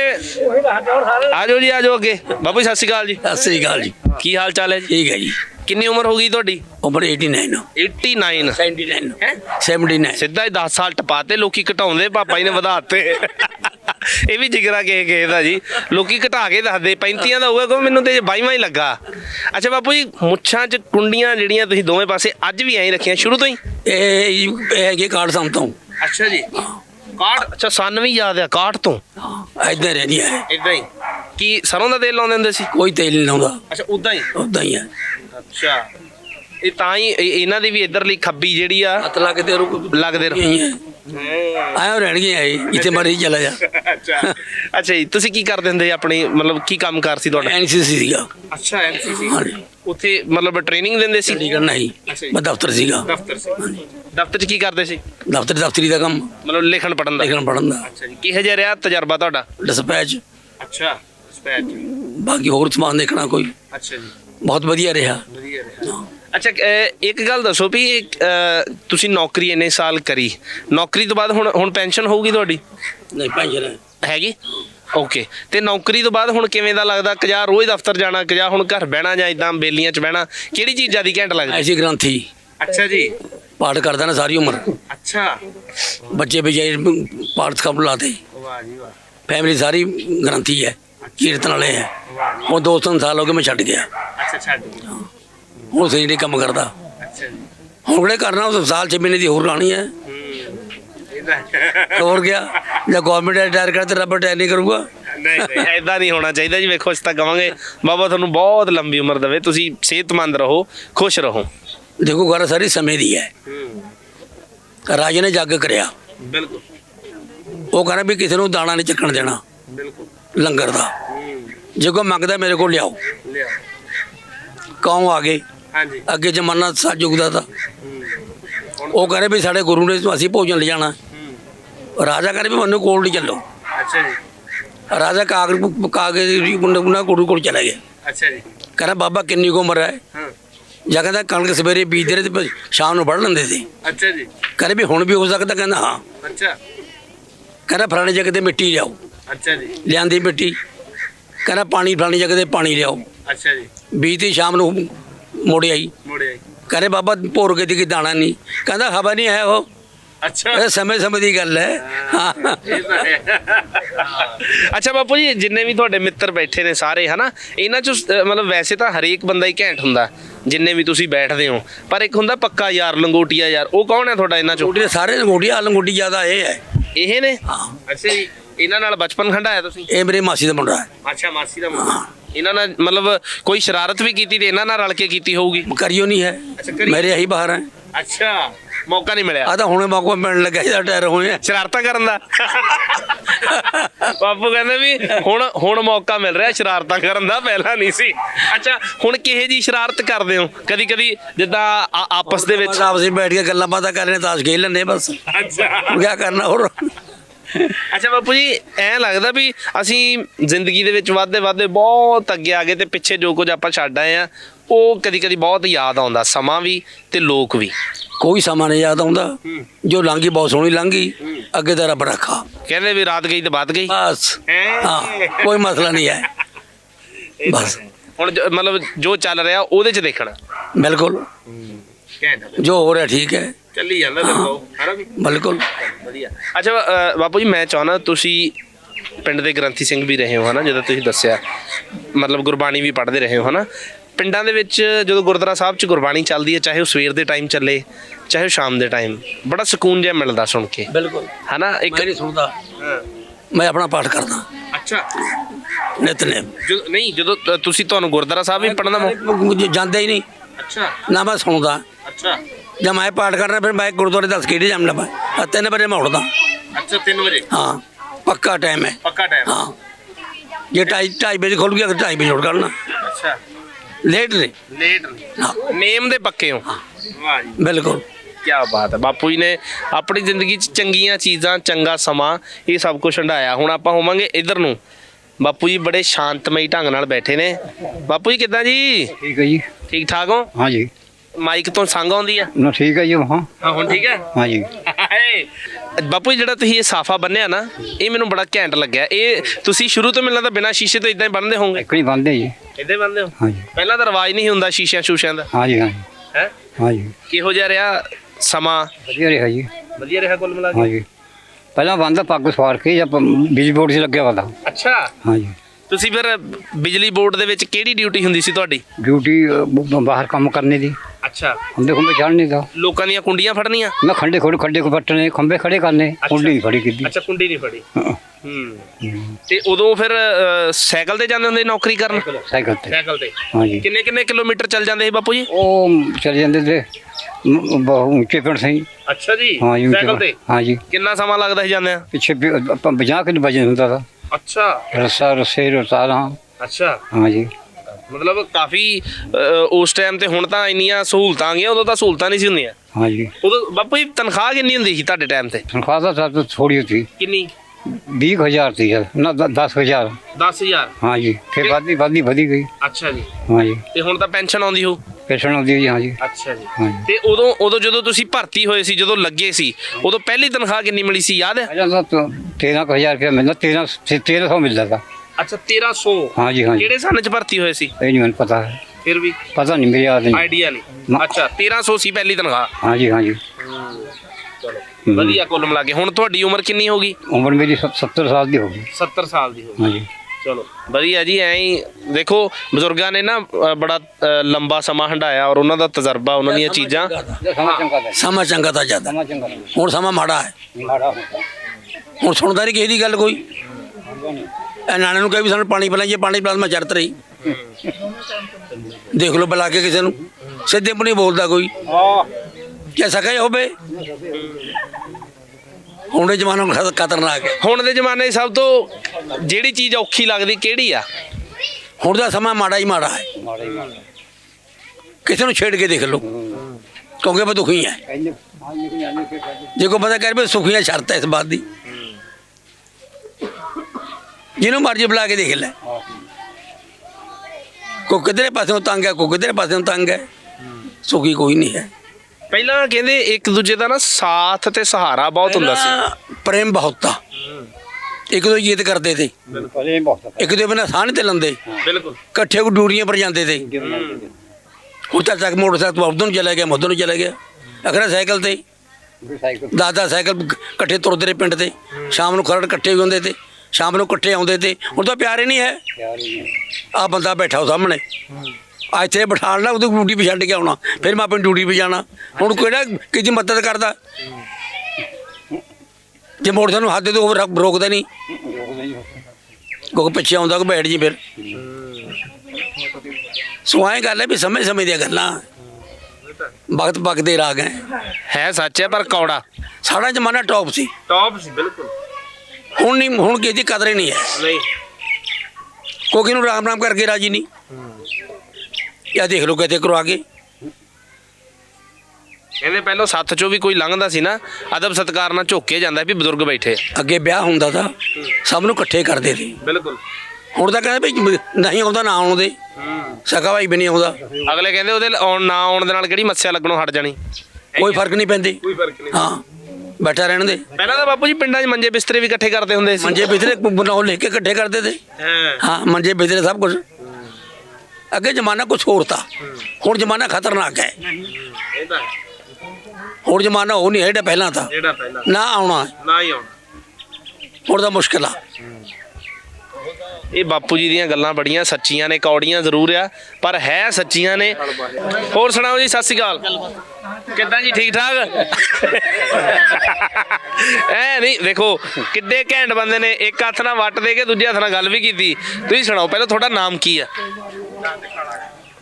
ਆਜੋ ਜੀ ਆਜੋ ਅੱਗੇ। ਬਾਪੂ ਜੀ ਸਤਿ ਸ਼੍ਰੀ ਅਕਾਲ ਜੀ। ਸਤਿ ਸ੍ਰੀ ਅਕਾਲ ਜੀ। ਕੀ ਹਾਲ ਚਾਲ ਹੈ ਜੀ? ਠੀਕ ਹੈ ਜੀ। ਕਿੰਨੀ ਉਮਰ ਹੋ ਗਈ ਤੁਹਾਡੀ? ਉਮਰ 89 89 79 ਹੈ? 79 ਸਿੱਧਾ ਹੀ 10 ਸਾਲ ਟਪਾਤੇ ਲੋਕੀ ਘਟਾਉਂਦੇ ਪਾਪਾ ਜੀ ਨੇ ਵਧਾਤੇ। ਇਹ ਵੀ ਜਿਗਰਾ ਕੇ ਗਏ ਦਾ ਜੀ। ਲੋਕੀ ਘਟਾ ਕੇ ਦੱਸਦੇ 35 ਦਾ ਹੋਊਗਾ ਕੋ ਮੈਨੂੰ ਤੇ 22ਵਾਂ ਹੀ ਲੱਗਾ। ਅੱਛਾ ਬਾਪੂ ਜੀ ਮੁੱਛਾਂ 'ਚ ਕੁੰਡੀਆਂ ਜਿਹੜੀਆਂ ਤੁਸੀਂ ਦੋਵੇਂ ਪਾਸੇ ਅੱਜ ਵੀ ਐਂ ਰੱਖੀਆਂ ਸ਼ੁਰੂ ਤੋਂ ਹੀ? ਇਹ ਹੈਗੇ ਕਾਰਡ ਸੰਮ ਤੋਂ। ਅੱਛਾ ਜੀ। ਕਾਟ ਅੱਛਾ ਸਨ ਵੀ ਯਾਦ ਆ ਕਾਟ ਤੋਂ? ਇੱਧਰ ਰਹਿੰਦੀਆਂ ਹੈ ਇਦਾਂ ਹੀ। ਕੀ ਸਰੋਂ ਦਾ ਤੇਲ ਲਾਉਂਦੇ ਹੁੰਦੇ ਸੀ? ਕੋਈ ਤੇਲ ਨਹੀਂ ਲਾਉਂਦਾ। ਅੱਛਾ ਉਦਾਂ ਹੀ? ਉਦਾਂ ਹੀ ਹੈ ਅੱਛਾ। ਇਹ ਤਾਂ ਹੀ ਇਹ- ਇਹਨਾਂ ਦੀ ਵੀ ਇਧਰਲੀ ਖੱਬੀ ਜਿਹੜੀ ਆ ਹੱਥ ਲਾ ਕੇ ਤੇ ਰੁਕ ਲੱਗਦੇ ਰਹੋ। ਆਇਆ ਰਹਿਣਗੀਆਂ ਇਹ ਜਿੱਥੇ ਮਰਜ਼ੀ ਚਲਾ ਜਾ। ਅੱਛਾ। ਅੱਛਾ ਜੀ ਤੁਸੀਂ ਕੀ ਕਰਦੇ ਹੁੰਦੇ ਆਪਣੀ ਮਤਲਬ ਕੀ ਕੰਮਕਾਰ ਸੀ ਤੁਹਾਡਾ? ਐਨਸੀਸੀ ਸੀਗਾ। ਅੱਛਾ ਐਨਸੀਸੀ। ਹਾਂਜੀ। ਉੱਥੇ ਮਤਲਬ ਟ੍ਰੇਨਿੰਗ ਦਿੰਦੇ ਸੀ? ਨਹੀਂ ਅੱਛਾ ਜੀ। ਮੈਂ ਦਫ਼ਤਰ ਸੀਗਾ। ਦਫ਼ਤਰ ਸੀ। ਦਫ਼ਤਰ 'ਚ ਕੀ ਕਰਦੇ ਸੀ? ਦਫ਼ਤਰ ਦਫ਼ਤਰੀ ਦਾ ਕੰਮ। ਮਤਲਬ ਲਿਖਣ ਪੜਨ ਦਾ। ਲਿਖਣ ਪੜਨ ਦਾ। ਅੱਛਾ ਜੀ ਕਿਹੋ ਜਿਹਾ ਰਿਹਾ ਤਜਰਬਾ ਤੁਹਾਡਾ? ਡਿਸਪੈਚ। ਅੱਛਾ ਸਪੈਚ ਬਾਕੀ ਹੋਰ ਸਮਾਨ ਦੇਖਣਾ ਕੋਈ। ਅੱਛਾ ਜੀ। ਬਹੁਤ ਵਧੀਆ ਰਿਹਾ। ਵਧੀਆ ਰਿਹਾ। ਅੱਛਾ ਅਹ, ਇੱਕ ਗੱਲ ਦੱਸੋ ਵੀ ਇਹ, ਅਹ, ਤੁਸੀਂ ਨੌਕਰੀ ਇੰਨੇ ਸਾਲ ਕਰੀ। ਨੌਕਰੀ ਤੋਂ ਬਾਅਦ ਹੁਣ ਹੁਣ ਪੈਨਸ਼ਨ ਹੋਊਗੀ ਤੁਹਾਡੀ? ਨਹੀਂ ਪੈਂਸ਼ਨ ਹੈ। ਹੈਗੀ? ਓਕੇ। ਤੇ ਨੌਕਰੀ ਤੋਂ ਬਾਅਦ ਹੁਣ ਕਿਵੇਂ ਦਾ ਲੱਗਦਾ? ਕਿ ਜਾਂ ਰੋਜ਼ ਦਫ਼ਤਰ ਜਾਣਾ ਕਿ ਜਾਂ ਹੁਣ ਘਰ ਬਹਿਣਾ ਜਾਂ ਇਦਾਂ ਬੇਲੀਆਂ 'ਚ ਬਹਿਣਾ ਕਿਹੜੀ ਚੀਜ਼ ਜ਼ਿਆਦਾ ਘੈਂਟ ਲੱਗਦੀ? ਐਸੀ ਗ੍ਰੰਥੀ। ਅੱਛਾ ਜੀ। ਪਾਠ ਕਰਦਾ ਨਾ ਸਾਰੀ ਉਮਰ। ਅੱਛਾ। ਬੱਚੇ ਵਿਜੇ ਪਾਠ ਕੰਮ ਲਾਤੇ। ਵਾਹ ਜੀ ਵਾਹ। ਫੈਮਿਲੀ ਸਾਰੀ ਗ੍ਰੰਥੀ ਹੈ। ਕੀਰਤਨ ਵਾਲੇ ਹੈ ਉਹ ਦੋ ਤਿੰਨ ਸਾਲ ਹੋ ਗਏ ਮੈਂ ਛੱਡ ਗਿਆ। ਅੱਛਾ ਛੱਡ ਹੁਣ ਸਹੀ ਨਹੀਂ ਕੰਮ ਕਰਦਾ। ਅੱਛਾ ਜੀ। ਹੁਣ ਕਿਹੜੇ ਕਰਨਾ ਉਸ ਸਾਲ 6 ਮਹੀਨੇ ਦੀ ਹੋਰ ਲਾਣੀ ਹੈ। ਹੋਰ ਗਿਆ। ਜਾਂ ਗਵਰਨਮੈਂਟ ਰਿਟਾਇਰ ਕਰ ਤੇ ਰੱਬ ਰਿਟਾਇਰ ਨਹੀਂ ਕਰੂਗਾ। ਨਹੀਂ ਨਹੀਂ ਐਦਾਂ ਨਹੀਂ ਹੋਣਾ ਚਾਹੀਦਾ ਜੀ। ਵੇਖੋ ਅਸੀਂ ਤਾਂ ਕਵਾਂਗੇ। ਬਾਬਾ ਤੁਹਾਨੂੰ ਬਹੁਤ ਲੰਬੀ ਉਮਰ ਦੇਵੇ। ਤੁਸੀਂ ਸਿਹਤਮੰਦ ਰਹੋ ਖੁਸ਼ ਰਹੋ। ਦੇਖੋ ਗੱਲ ਸਾਰੀ ਸਮੇਂ ਦੀ ਹੈ। ਰਾਜੇ ਨੇ ਜੱਗ ਕਰਿਆ। ਬਿਲਕੁਲ। ਉਹ ਕਹਿੰਦਾ ਵੀ ਕਿਸੇ ਨੂੰ ਦਾਣਾ ਨਹੀਂ ਚੱਕਣ ਦੇਣਾ। ਬਿਲਕੁਲ। ਲੰਗਰ ਦਾ। ਜੇ ਕੋਈ ਮੰਗਦਾ ਮੇਰੇ ਕੋਲ ਲਿਆਓ। ਲਿਆ ਕੌਂ ਆ ਗਏ? ਹਾਂਜੀ। ਅੱਗੇ ਜ਼ਮਾਨਾ ਸਤਜੁਗ ਦਾ ਤਾਂ। ਉਹ ਕਹਿੰਦੇ ਵੀ ਸਾਡੇ ਗੁਰੂ ਨੇ ਅਸੀਂ ਭੋਜਨ ਲਿਜਾਣਾ। ਰਾਜਾ ਕਹਿੰਦੇ ਵੀ ਮੈਨੂੰ ਕੋਲ ਨਹੀਂ ਚੱਲੋ। ਅੱਛਾ ਜੀ। ਰਾਜਾ ਦੀ ਮੁੰਡਾ ਮੁੰਡਾ ਗੁਰੂ ਕੋਲ ਚਲਾ ਗਿਆ ਅੱਛਾ ਜੀ। ਕਹਿੰਦਾ ਬਾਬਾ ਕਿੰਨੀ ਕੁ ਉਮਰ ਹੈ? ਹਾਂ। ਜਾਂ ਕਹਿੰਦਾ ਕਣਕ ਸਵੇਰੇ ਬੀਜਦੇ ਰਹੇ ਤੇ ਸ਼ਾਮ ਨੂੰ ਵੜ ਲੈਂਦੇ ਸੀ। ਅੱਛਾ ਜੀ। ਕਹਿੰਦੇ ਵੀ ਹੁਣ ਵੀ ਹੋ ਸਕਦਾ ਕਹਿੰਦਾ ਹਾਂ। ਅੱਛਾ। ਕਹਿੰਦਾ ਫਲਾਣੀ ਜਗ੍ਹਾ ਤੇ ਮਿੱਟੀ ਲਿਆਓ। ਅੱਛਾ ਜੀ। ਲਿਆਂਦੀ ਮਿੱਟੀ। ਕਹਿੰਦਾ ਪਾਣੀ ਫਲਾਣੀ ਜਗ੍ਹਾ ਤੇ ਪਾਣੀ ਲਿਆਓ। ਅੱਛਾ ਜੀ। ਬੀਜਤੀ ਸ਼ਾਮ ਨੂੰ ਮੁੜ ਆਈ। ਮੁੜਿਆ ਜੀ। ਕਹਿੰਦੇ ਬਾਬਾ ਭੋਰ ਕੇ ਦੀ ਦਾਣਾ ਨਹੀਂ। ਕਹਿੰਦਾ ਹਵਾ ਨਹੀਂ ਹੈ ਉਹ। ਅੱਛਾ। ਇਹ ਸਮੇਂ ਸਮੇਂ ਦੀ ਗੱਲ ਹੈ। ਹਾਂ ਇਹ ਤਾਂ ਹੈ। ਅੱਛਾ ਬਾਪੂ ਜੀ ਜਿੰਨੇ ਵੀ ਤੁਹਾਡੇ ਮਿੱਤਰ ਬੈਠੇ ਨੇ ਸਾਰੇ ਹਨਾ? ਇਹਨਾਂ ਚ ਮਤਲਬ ਵੈਸੇ ਤਾਂ ਹਰੇਕ ਬੰਦਾ ਹੀ ਘੈਂਟ ਹੁੰਦਾ ਜਿੰਨੇ ਵੀ ਤੁਸੀਂ ਬੈਠਦੇ ਹੋ। ਪਰ ਇੱਕ ਹੁੰਦਾ ਪੱਕਾ ਯਾਰ ਲੰਗੋਟੀਆ ਯਾਰ। ਉਹ ਕੌਣ ਹੈ ਤੁਹਾਡਾ ਇਹਨਾਂ ਚੋਂ? ਦੇ ਸਾਰੇ ਆਲਮ ਗੋਡੀ ਜ਼ਿਆਦਾ ਇਹ ਹੈ। ਇਹ ਨੇ? ਹਾਂ। ਅੱਛਾ ਜੀ। ਇਹਨਾਂ ਨਾਲ ਬਚਪਨ ਖੰਡਾਇਆ ਤੁਸੀਂ? ਇਹ ਮੇਰੀ ਮਾਸੀ ਦਾ ਮੁੰਡਾ ਹੈ। ਅੱਛਾ ਮਾਸੀ ਦਾ ਮੁੰਡਾ। ਇਹਨਾਂ ਨਾਲ ਮਤਲਬ ਕੋਈ ਸ਼ਰਾਰਤ ਵੀ ਕੀਤੀ ਤੇ ਇਹਨਾਂ ਨਾਲ ਰਲ ਕੇ ਕੀਤੀ ਹੋਊਗੀ? ਕਰਿਓ ਨਹੀਂ ਹੈ। ਮੇਰੇ ਇਹੀ ਬਾਹਰ ਹੈ। ਅੱਛਾ ਮੌਕਾ ਨਹੀਂ ਮਿਲਿਆ। ਆ ਤਾਂ ਹੁਣੇ ਮੌਕਾ ਮਿਲਣ ਲੱਗਾ ਇਹਦਾ ਟਾਇਰ ਹੋਏ ਆ ਸ਼ਰਾਰਤਾਂ ਕਰਨ ਦਾ? ਬਾਪੂ ਕਹਿੰਦੇ ਵੀ ਹੁਣ ਹੁਣ ਮੌਕਾ ਮਿਲ ਰਿਹਾ ਸ਼ਰਾਰਤਾਂ ਕਰਨ ਦਾ ਪਹਿਲਾਂ ਨਹੀਂ ਸੀ। ਅੱਛਾ ਹੁਣ ਕਿਹੇ ਜੀ ਸ਼ਰਾਰਤ ਕਰਦੇ ਹੋ? ਕਦੀ ਕਦੀ ਜਿੱਦਾਂ ਆ- ਆਪਸ ਦੇ ਵਿੱਚ? ਬਸ ਆਪਸ ਵਿੱਚ ਬੈਠ ਕੇ ਗੱਲਾਂ ਬਾਤਾਂ ਕਰ ਰਹੇ ਤਾਸ਼ ਖੇਲ ਲੈਂਦੇ ਬਸ। ਅੱਛਾ। ਹੁਣ ਕੀ ਕਰਨਾ ਹੋਰ? ਅੱਛਾ ਬਾਪੂ ਜੀ ਐਂ ਲੱਗਦਾ ਵੀ ਅਸੀਂ ਜ਼ਿੰਦਗੀ ਦੇ ਵਿੱਚ ਵਾਧੇ ਵਾਧੇ ਬਹੁਤ ਅੱਗੇ ਆ ਗਏ ਤੇ ਪਿੱਛੇ ਜੋ ਕੁਝ ਆਪਾਂ ਛੱਡ ਆਏ ਆ ਉਹ ਕਦੀ ਕਦੀ ਬਹੁਤ ਯਾਦ ਆਉਂਦਾ ਸਮਾਂ ਵੀ ਤੇ ਲੋਕ ਵੀ। ਕੋਈ ਸਮਾਂ ਨਹੀਂ ਯਾਦ ਆਉਂਦਾ। ਜੋ ਲੰਘੀ ਬਹੁਤ ਸੋਹਣੀ ਲੰਘੀ ਅੱਗੇ ਤਾਂ ਰੱਬ ਰੱਖਾ। ਕਹਿੰਦੇ ਵੀ ਰਾਤ ਗਈ ਤੇ ਬਾਤ ਗਈ। ਬਸ। ਹੈਂ? ਕੋਈ ਮਸਲਾ ਨਹੀਂ ਹੈ। ਬਸ। ਹੁਣ ਮਤਲਬ ਜੋ ਚੱਲ ਰਿਹਾ ਉਹਦੇ ਚ ਦੇਖਣਾ। ਬਿਲਕੁਲ। ਜੋ ਹੋ ਰਿਹਾ ਠੀਕ ਹੈ। ਚੱਲੀ ਜਾਂਦਾ ਦੇਖੋ ਹਨਾ ਵੀ ਬਿਲਕੁਲ। ਵਧੀਆ। ਅੱਛਾ ਅ, ਬਾਪੂ ਜੀ ਮੈਂ ਚਾਹਣਾ ਤੁਸੀਂ ਪਿੰਡ ਦੇ ਗ੍ਰੰਥੀ ਸਿੰਘ ਵੀ ਰਹੇ ਹੋ ਹਨਾ ਜਦੋਂ ਤੁਸੀਂ ਦੱਸਿਆ। ਮਤਲਬ ਗੁਰਬਾਣੀ ਵੀ ਪੜ੍ਹਦੇ ਰਹੇ ਹੋ ਹਨਾ। ਪਿੰਡਾਂ ਦੇ ਵਿੱਚ ਜਦੋਂ ਗੁਰਦੁਆਰਾ ਸਾਹਿਬ 'ਚ ਗੁਰਬਾਣੀ ਚੱਲਦੀ ਹੈ ਚਾਹੇ ਉਹ ਸਵੇਰ ਦੇ ਟਾਈਮ ਚੱਲੇ ਚਾਹੇ ਉਹ ਸ਼ਾਮ ਦੇ ਟਾਈਮ ਬੜਾ ਸਕੂਨ ਜਿਹਾ ਮਿਲਦਾ ਸੁਣ ਕੇ। ਬਿਲਕੁਲ। ਹਨਾ ਇੱਕ ਮੈਂ ਨਹੀਂ ਸੁਣਦਾ। ਮੈਂ ਆਪਣਾ ਪਾਠ ਕਰਦਾ। ਅੱਛਾ। ਨਿਤਨੇਮ। ਜਦੋਂ ਨਹੀਂ ਜਦੋਂ ਤ- ਤੁਸੀਂ ਤੁਹਾਨੂੰ ਗੁਰਦੁਆਰਾ ਸਾਹਿਬ ਵੀ ਪੜਨ ਦਾ ਮੌਕਾ ਜਾਂਦੇ ਹੀ ਨਹੀਂ। ਅੱਛਾ। ਨਾ ਮੈਂ ਸੁਣਦਾ। ਅੱਛਾ। ਪਾਠ ਕਰਨਾ ਫਿਰ ਮੈਂ ਗੁਰਦੁਆਰੇ ਦੱਸ ਕਿਹੜੇ ਜਾਮਣਾ ਮੈਂ ਆ ਤਿੰਨ ਵਜੇ ਮੈਂ ਉੱਠਦਾ। ਅੱਛਾ 3 ਵਜੇ? ਹਾਂ ਪੱਕਾ ਟਾਈਮ ਹੈ। ਪੱਕਾ ਟਾਈਮ ਹਾਂ। ਜੇ ਢਾਈ ਢਾਈ ਵਜੇ ਖੁੱਲ ਗਿਆ ਤਾਂ ਢਾਈ ਵਜੇ ਉੱਠ ਕਰਨਾ ਅੱਛਾ। ਲੇਟ ਨਹੀਂ ਲੇਟ ਹਾਂ। ਨੇਮ ਦੇ ਪੱਕੇ ਹੋ। ਵਾਹ ਜੀ। ਬਿਲਕੁਲ। ਕੀ ਬਾਤ ਹੈ। ਬਾਪੂ ਜੀ ਨੇ ਆਪਣੀ ਜ਼ਿੰਦਗੀ 'ਚ ਚੰਗੀਆਂ ਚੀਜ਼ਾਂ ਚੰਗਾ ਸਮਾਂ ਇਹ ਸਭ ਕੁਝ ਹੰਡਾਇਆ ਹੁਣ ਆਪਾਂ ਹੋਵਾਂਗੇ ਇਧਰ ਨੂੰ। ਬਾਪੂ ਜੀ ਬੜੇ ਸ਼ਾਂਤਮਈ ਢੰਗ ਨਾਲ ਬੈਠੇ ਨੇ। ਬਾਪੂ ਜੀ ਕਿੱਦਾਂ ਜੀ? ਠੀਕ ਹੈ ਜੀ। ਠੀਕ ਠਾਕ ਹੋ? ਹਾਂ ਜੀ ਮਾਈਕ ਤੋਂ ਸੰਗ ਆਉਂਦੀ ਆ? ਨਾ ਠੀਕ ਹੈ ਜੀ ਹਾਂ ਹਾਂ ਹੁਣ ਠੀਕ ਹੈ ਹਾਂ ਜੀ ਬਾਪੂ ਜੀ ਜਿਹੜਾ ਤੁਸੀਂ ਇਹ ਸਾਫਾ ਬੰਨਿਆ ਨਾ ਇਹ ਮੈਨੂੰ ਬੜਾ ਘੈਂਟ ਲੱਗਿਆ। ਇਹ ਤੁਸੀਂ ਸ਼ੁਰੂ ਤੋਂ ਮੈਨੂੰ ਲੱਗਦਾ ਬਿਨਾਂ ਸ਼ੀਸ਼ੇ ਤੋਂ ਇਦਾਂ ਹੀ ਬੰਨਦੇ ਹੋਵੋਗੇ? ਇੱਕ ਨਹੀਂ ਬੰਦੇ ਜੀ। ਇਦਾਂ ਹੀ ਬੰਨਦੇ ਹੋ? ਹਾਂ ਜੀ ਪਹਿਲਾਂ ਤਾਂ ਰਿਵਾਜ ਨਹੀਂ ਹੁੰਦਾ ਸ਼ੀਸ਼ਿਆਂ ਸ਼ੂਸ਼ਿਆਂ ਦਾ। ਹਾਂ ਜੀ ਹਾਂ? ਜੀ ਹੈ ਹਾਂ ਜੀ ਕਿਹੋ ਜਿਹਾ ਰਿਹਾ ਸਮਾਂ? ਵਧੀਆ ਰਿਹਾ ਜੀ। ਵਧੀਆ ਰਿਹਾ ਕੁੱਲ ਮਿਲਾ ਹਾਂ ਕੇ? ਜੀ ਪਹਿਲਾਂ ਬੰਦਾ ਪੱਗ ਸਵਾਰ ਕੇ ਜਾਂ ਬਿਜਲੀ ਬੋਰਡ 'ਚ ਲੱਗਿਆ ਬੰਦਾ। ਅੱਛਾ। ਹਾਂ ਜੀ ਤੁਸੀਂ ਫਿਰ ਬਿਜਲੀ ਬੋਰਡ ਦੇ ਵਿੱਚ ਕਿਹੜੀ ਡਿਊਟੀ ਹੁੰਦੀ ਸੀ ਤੁਹਾਡੀ? ਡਿਊਟੀ ਅ, ਬ- ਬਾਹਰ ਕੰਮ ਕਰਨੇ ਦੀ। ਅੱਛਾ। ਹੁੰਦੇ ਖੰਬੇ ਚੜ੍ਹਨੇ ਦਾ। ਲੋਕਾਂ ਦੀਆਂ ਕੁੰਡੀਆਂ ਫੜਨੀਆਂ? ਮੈਂ ਖੰਡੇ ਖੋੜ ਖੰਡੇ ਕੋ ਪੱਟਣੇ ਖੰਬੇ ਖੜੇ ਕਰਨੇ ਕੁੰਡੀ ਨਹੀਂ ਖੜੀ ਕੀਤੀ ਅੱਛਾ ਕੁੰਡੀ ਨਹੀਂ ਫੜੀ। ਹਾਂ। ਤੇ ਉਦੋਂ ਫਿਰ ਅ, ਸਾਈਕਲ ਤੇ ਜਾਂਦੇ ਹੁੰਦੇ ਸੀ ਨੌਕਰੀ ਕਰਨ? ਸਾਈਕਲ ਤੇ। ਸਾਈਕਲ ਤੇ। ਹਾਂ ਜੀ ਕਿੰਨੇ ਕਿੰਨੇ ਕਿਲੋਮੀਟਰ ਚੱਲ ਜਾਂਦੇ ਸੀ ਬਾਪੂ ਜੀ? ਉਹ ਚਲੇ ਜਾਂਦੇ ਮ- ਬਹੁਤ ਉੱਚੇ ਪਿੰਡ ਸਹੀ। ਅੱਛਾ ਜੀ ਉੱਚੇ ਤੇ? ਹਾਂ ਜੀ। ਕਿੰਨਾ ਸਮਾਂ ਲੱਗਦਾ ਸੀ ਜਾਂਦੇ ਆ ਪਿੱਛੇ 50 ਕਿਲੋ ਵਜਨ ਹੁੰਦਾ था ਅੱਛਾ। ਰੱਸਾ ਰਸੇ ਰਸਾਲਾ ਅੱਛਾ। ਹਾਂ ਜੀ ਮਤਲਬ ਕਾਫੀ ਅ, ਉਸ ਟਾਈਮ ਤੇ ਹੁਣ ਤਾਂ ਇੰਨੀਆਂ ਸਹੂਲਤਾਂ ਆ ਗਈਆਂ ਉਦੋਂ ਤਾਂ ਸਹੂਲਤਾਂ ਨਹੀਂ ਸੀ ਹੁੰਦੀਆਂ। ਹਾਂ ਜੀ ਉਦੋਂ ਬਾਪੂ ਜੀ ਤਨਖਾਹ ਕਿੰਨੀ ਹੁੰਦੀ ਸੀ ਤੁਹਾਡੇ ਟਾਈਮ ਤੇ? ਤਨਖਾਹ ਤਾਂ ਤੋਂ ਥੋੜੀ ਹੁੰਦੀ ਕਿੰਨੀ? 20000 ਸੀ ਯਾਰ। ਨਾ 10000 10000 ਹਾਂ ਜੀ ਫਿਰ ਵਧਦੀ ਵਧਦੀ ਵਧੀ ਗਈ। ਅੱਛਾ ਜੀ। ਹਾਂ ਜੀ ਤੇ ਹੁਣ ਤਾਂ ਪੈਨਸ਼ਨ ਆਉਂਦੀ ਹੋ ਪੈਸਣ ਆਉਂਦੀ ਹੈ ਜੀ ਹਾਂ ਜੀ ਅੱਛਾ ਜੀ। ਹਾਂ ਜੀ ਤੇ ਉਦੋਂ ਉਦੋਂ ਜਦੋਂ ਤੁਸੀਂ ਭਰਤੀ ਹੋਏ ਸੀ ਜਦੋਂ ਲੱਗੇ ਸੀ ਉਦੋਂ ਪਹਿਲੀ ਤਨਖਾਹ ਕਿੰਨੀ ਮਿਲੀ ਸੀ ਯਾਦ ਹੈ? ਪਹਿਲਾਂ ਤਾਂ 13000 ਰੁਪਏ ਮਿਲਦਾ 13 1300 ਮਿਲਦਾ था ਅੱਛਾ 1300 ਹਾਂ ਜੀ ਹਾਂ ਜੀ ਕਿਹੜੇ ਸਾਲ ਚ ਭਰਤੀ ਹੋਏ ਸੀ? ਇਹ ਨਹੀਂ ਮੈਨੂੰ ਪਤਾ। ਫਿਰ ਵੀ ਪਤਾ ਨਹੀਂ ਮੇਰੇ ਯਾਦ ਨਹੀਂ ਆਈਡੀਆ ਨਹੀਂ। ਅੱਛਾ 1300 ਸੀ ਪਹਿਲੀ ਤਨਖਾਹ। ਹਾਂ ਜੀ ਹਾਂ। ਜੀ ਚਲੋ। ਵਧੀਆ ਕੁੱਲ ਮਿਲਾ ਕੇ। ਹੁਣ ਤੁਹਾਡੀ ਉਮਰ ਕਿੰਨੀ ਹੋ ਗਈ? ਉਮਰ ਮੇਰੀ ਸੱਤ- 70 ਸਾਲ ਦੀ ਹੋ ਗਈ। 70 ਸਾਲ ਦੀ ਹੋ ਗਈ। ਹਾਂ ਜੀ ਚਲੋ ਵਧੀਆ ਜੀ ਐਂ ਹੀ ਦੇਖੋ ਬਜ਼ੁਰਗਾਂ ਨੇ ਨਾ ਅ, ਬੜਾ ਅ, ਲੰਬਾ ਸਮਾਂ ਹੰਡਾਇਆ ਔਰ ਉਹਨਾਂ ਦਾ ਤਜਰਬਾ ਉਹਨਾਂ ਦੀਆਂ ਚੀਜ਼ਾਂ। ਸਮਾਂ ਚੰਗਾ ਦਾ ਸਮਾਂ ਚੰਗਾ ਤਾਂ ਜ਼ਿਆਦਾ। ਸਮਾਂ ਚੰਗਾ ਦਾ ਹੁਣ ਸਮਾਂ ਮਾੜਾ ਹੈ। ਮਾੜਾ ਹੁੰਦਾ। ਹੁਣ ਸੁਣਦਾ ਨਹੀਂ ਕਿਸੇ ਦੀ ਗੱਲ ਕੋਈ। ਇਹ ਨਾਨੇ ਨੂੰ ਕਹੇ ਵੀ ਸਾਨੂੰ ਪਾਣੀ ਪਿਲਾਈਏ ਪਾਣੀ ਪਿਲਾ ਮੈਂ ਚਰਤ ਰਹੀ। ਦੇਖ ਲਓ ਬੁਲਾ ਕੇ ਕਿਸੇ ਨੂੰ। ਸਿੱਧੇ ਨਹੀਂ ਬੋਲਦਾ ਕੋਈ। ਸਕਾ ਹੀ ਹੋਵੇ? ਹੁਣ ਦੇ ਜ਼ਮਾਨਾ ਖਤ- ਖਤਰਨਾਕ ਹੈ। ਹੁਣ ਦੇ ਜ਼ਮਾਨੇ 'ਚ ਸਭ ਤੋਂ ਜਿਹੜੀ ਚੀਜ਼ ਔਖੀ ਲੱਗਦੀ ਕਿਹੜੀ ਆ? ਹੁਣ ਦਾ ਸਮਾਂ ਮਾੜਾ ਹੀ ਮਾੜਾ ਹੈ। ਕਿਸੇ ਨੂੰ ਛੇੜ ਕੇ ਦੇਖ ਲਓ। ਕਿਉਂਕਿ ਮੈਂ ਦੁਖੀ ਹੈ। ਜੀ ਕਿ ਜਾਣੇ ਕਿ। ਜੇ ਕੋਈ ਬੰਦਾ ਕਹੇ ਵੀ ਸੁਖੀਆਂ ਸ਼ਰਤ ਹੈ ਇਸ ਬਾਤ ਦੀ। ਜਿਹਨੂੰ ਮਰਜ਼ੀ ਬੁਲਾ ਕੇ ਦੇਖ ਲੈ। ਕੋ ਕਿਧਰੇ ਪਾਸਿਓਂ ਤੰਗ ਹੈ ਕੋ ਕਿਧਰੇ ਪਾਸਿਓਂ ਤੰਗ ਹੈ। ਸੁਖੀ ਕੋਈ ਨਹੀਂ ਹੈ। ਪਹਿਲਾਂ ਕਹਿੰਦੇ ਇੱਕ ਦੂਜੇ ਦਾ ਨਾ ਸਾਥ ਤੇ ਸਹਾਰਾ ਬਹੁਤ ਹੁੰਦਾ ਸੀ। ਪ੍ਰੇਮ ਬਹੁਤ ਤਾ ਇੱਕ ਦੋ ਜਿੱਦ ਕਰਦੇ ਤੇ ਬਹੁਤ ਇੱਕ ਦੋ ਬਿਨਾਂ ਸਾਹ ਨਹੀਂ ਤੇ ਲੰਦੇ ਬਿਲਕੁਲ। ਇਕੱਠੇ ਕੋ ਡੂਰੀਆਂ ਪਰ ਜਾਂਦੇ ਤੇ ਹੁਣ ਤਾਂ ਤੱਕ ਮੋਟਰਸਾਈਕਲ ਤੋਂ ਉਧਰ ਨੂੰ ਚਲਾ ਗਿਆ ਉਧਰ ਨੂੰ ਚਲਾ ਗਿਆ। ਅਖਰਾ ਸਾਈਕਲ ਤੇ ਸਾਈਕਲ ਦਾਦਾ ਸਾਈਕਲ ਇਕੱਠੇ ਤੁਰਦੇ ਰਹੇ ਪਿੰਡ ਤੇ ਸ਼ਾਮ ਨੂੰ ਖਰੜ ਇਕੱਠੇ ਵੀ ਹੁੰਦੇ ਤੇ। ਸ਼ਾਮ ਨੂੰ ਇਕੱਠੇ ਆਉਂਦੇ ਤੇ। ਹੁਣ ਤਾਂ ਪਿਆਰ ਹੀ ਨਹੀਂ ਹੈ। ਯਾਰ ਹੀ ਨਹੀਂ। ਆ ਬੰਦਾ ਬੈਠਾ ਉਹ ਸਾਹਮਣੇ। ਇੱਥੇ ਬਿਠਾਣ ਲਾ ਉਹਦੀ ਡਿਊਟੀ 'ਤੇ ਛੱਡ ਕੇ ਆਉਣਾ। ਫਿਰ ਮੈਂ ਆਪਣੀ ਡਿਊਟੀ 'ਤੇ ਜਾਣਾ। ਹੁਣ ਕਿਹੜਾ ਕਿਹਦੀ ਮਦਦ ਕਰਦਾ? ਜੇ ਮੋਟਰਸਾਈਕਲ ਨੂੰ ਹੱਥ ਦੇ ਉਹ ਰੋ- ਰੋਕਦਾ ਨਹੀਂ। ਕੋਈ ਪਿੱਛੇ ਆਉਂਦਾ ਕੋਈ ਬੈਠ ਜੀ ਫਿਰ। ਸੋ ਐਂ ਗੱਲ ਹੈ ਵੀ ਸਮੇਂ ਸਮੇਂ ਦੀਆਂ ਗੱਲਾਂ। ਵਕਤ ਵਕਤ ਦੇ ਰਾਗ ਹੈ। ਹੈ ਸੱਚ ਹੈ ਪਰ ਕੌੜਾ। ਸਾਡਾ ਜ਼ਮਾਨਾ ਟੌਪ ਸੀ। ਟੌਪ ਸੀ ਬਿਲਕੁਲ। ਹੁਣ ਨਹੀਂ ਹੁਣ ਕਿਸੇ ਦੀ ਕਦਰ ਹੀ ਨਹੀਂ ਹੈ। ਨਹੀਂ। ਕੋਈ ਨੂੰ ਰਾਮ ਰਾਮ ਕਰਕੇ ਰਾਜੀ ਨਹੀਂ। ਇਹ ਦੇਖ ਲਓ ਕਿਤੇ ਕਰਵਾ ਕੇ। ਕਹਿੰਦੇ ਪਹਿਲਾਂ ਸੱਥ ਚੋਂ ਵੀ ਕੋਈ ਲੰਘਦਾ ਸੀ ਨਾ ਅਦਬ ਸਤਕਾਰ ਨਾਲ ਝੁੱਕੇ ਜਾਂਦਾ ਵੀ ਬਜ਼ੁਰਗ ਬੈਠੇ ਅੱਗੇ ਵਿਆਹ ਹੁੰਦਾ ਤਾਂ ਸਭ ਨੂੰ ਇਕੱਠੇ ਕਰਦੇ ਸੀ। ਬਿਲਕੁਲ। ਹੁਣ ਤਾਂ ਕਹਿੰਦੇ ਵੀ ਨਹੀਂ ਆਉਂਦਾ ਨਾ ਆਉਣ ਦੇ ਸਕਾ ਭਾਈ ਵੀ ਨਹੀਂ ਆਉਂਦਾ। ਅਗਲੇ ਕਹਿੰਦੇ ਉਹਦੇ ਆਉਣ ਨਾ ਆਉਣ ਦੇ ਨਾਲ ਕਿਹੜੀ ਮੱਸਿਆ ਲੱਗਣੋਂ ਹਟ ਜਾਣੀ। ਕੋਈ ਫ਼ਰਕ ਨਹੀਂ ਪੈਂਦੀ। ਕੋਈ ਫ਼ਰਕ ਨਹੀਂ। ਹਾਂ ਬੈਠਾ ਰਹਿਣ ਦੇ। ਪਹਿਲਾਂ ਤਾਂ ਬਾਪੂ ਜੀ ਪਿੰਡਾਂ 'ਚ ਮੰਜੇ ਬਿਸਤਰੇ ਵੀ ਇਕੱਠੇ ਕਰਦੇ ਹੁੰਦੇ ਸੀ। ਮੰਜੇ ਬਿਜਰੇ ਬਣਾਓ ਲੈ ਕੇ ਇਕੱਠੇ ਕਰਦੇ ਤੇ। ਹਾਂ। ਹਾਂ ਮੰਜੇ ਬਿਜਰੇ ਸਭ ਕੁਝ ਅੱਗੇ ਜ਼ਮਾਨਾ ਕੁਝ ਹੋਰ ਤਾ। ਹੁਣ ਜ਼ਮਾਨਾ ਖਤਰਨਾਕ ਹੈ। ਇਹ ਤਾਂ ਹੈ, ਹੁਣ ਜ਼ਮਾਨਾ ਉਹ ਨਹੀਂ ਹੈ ਜਿਹੜਾ ਪਹਿਲਾਂ ਤਾਂ। ਜਿਹੜਾ ਪਹਿਲਾਂ ਨਾ ਆਉਣਾ ਨਾ ਹੀ ਆਉਣਾ। ਹੁਣ ਤਾਂ ਮੁਸ਼ਕਿਲ ਆ। ਇਹ ਬਾਪੂ ਜੀ ਦੀਆਂ ਗੱਲਾਂ ਬੜੀਆਂ ਸੱਚੀਆਂ ਨੇ ਕੌੜੀਆਂ ਜ਼ਰੂਰ ਆ ਪਰ ਹੈ ਸੱਚੀਆਂ ਨੇ। ਹੋਰ ਸੁਣਾਓ ਜੀ ਸਤਿ ਸ਼੍ਰੀ ਅਕਾਲ। ਕਿੱਦਾਂ ਜੀ ਠੀਕ ਠਾਕ? ਐ ਨਹੀਂ ਦੇਖੋ ਕਿੱਡੇ ਘੈਂਟ ਬੰਦੇ ਨੇ ਇੱਕ ਹੱਥ ਨਾਲ ਵੱਟ ਦੇ ਕੇ ਦੂਜੇ ਹੱਥ ਨਾਲ ਗੱਲ ਵੀ ਕੀਤੀ। ਤੁਸੀਂ ਸੁਣਾਓ ਪਹਿਲਾਂ ਤੁਹਾਡਾ ਨਾਮ ਕੀ ਆ?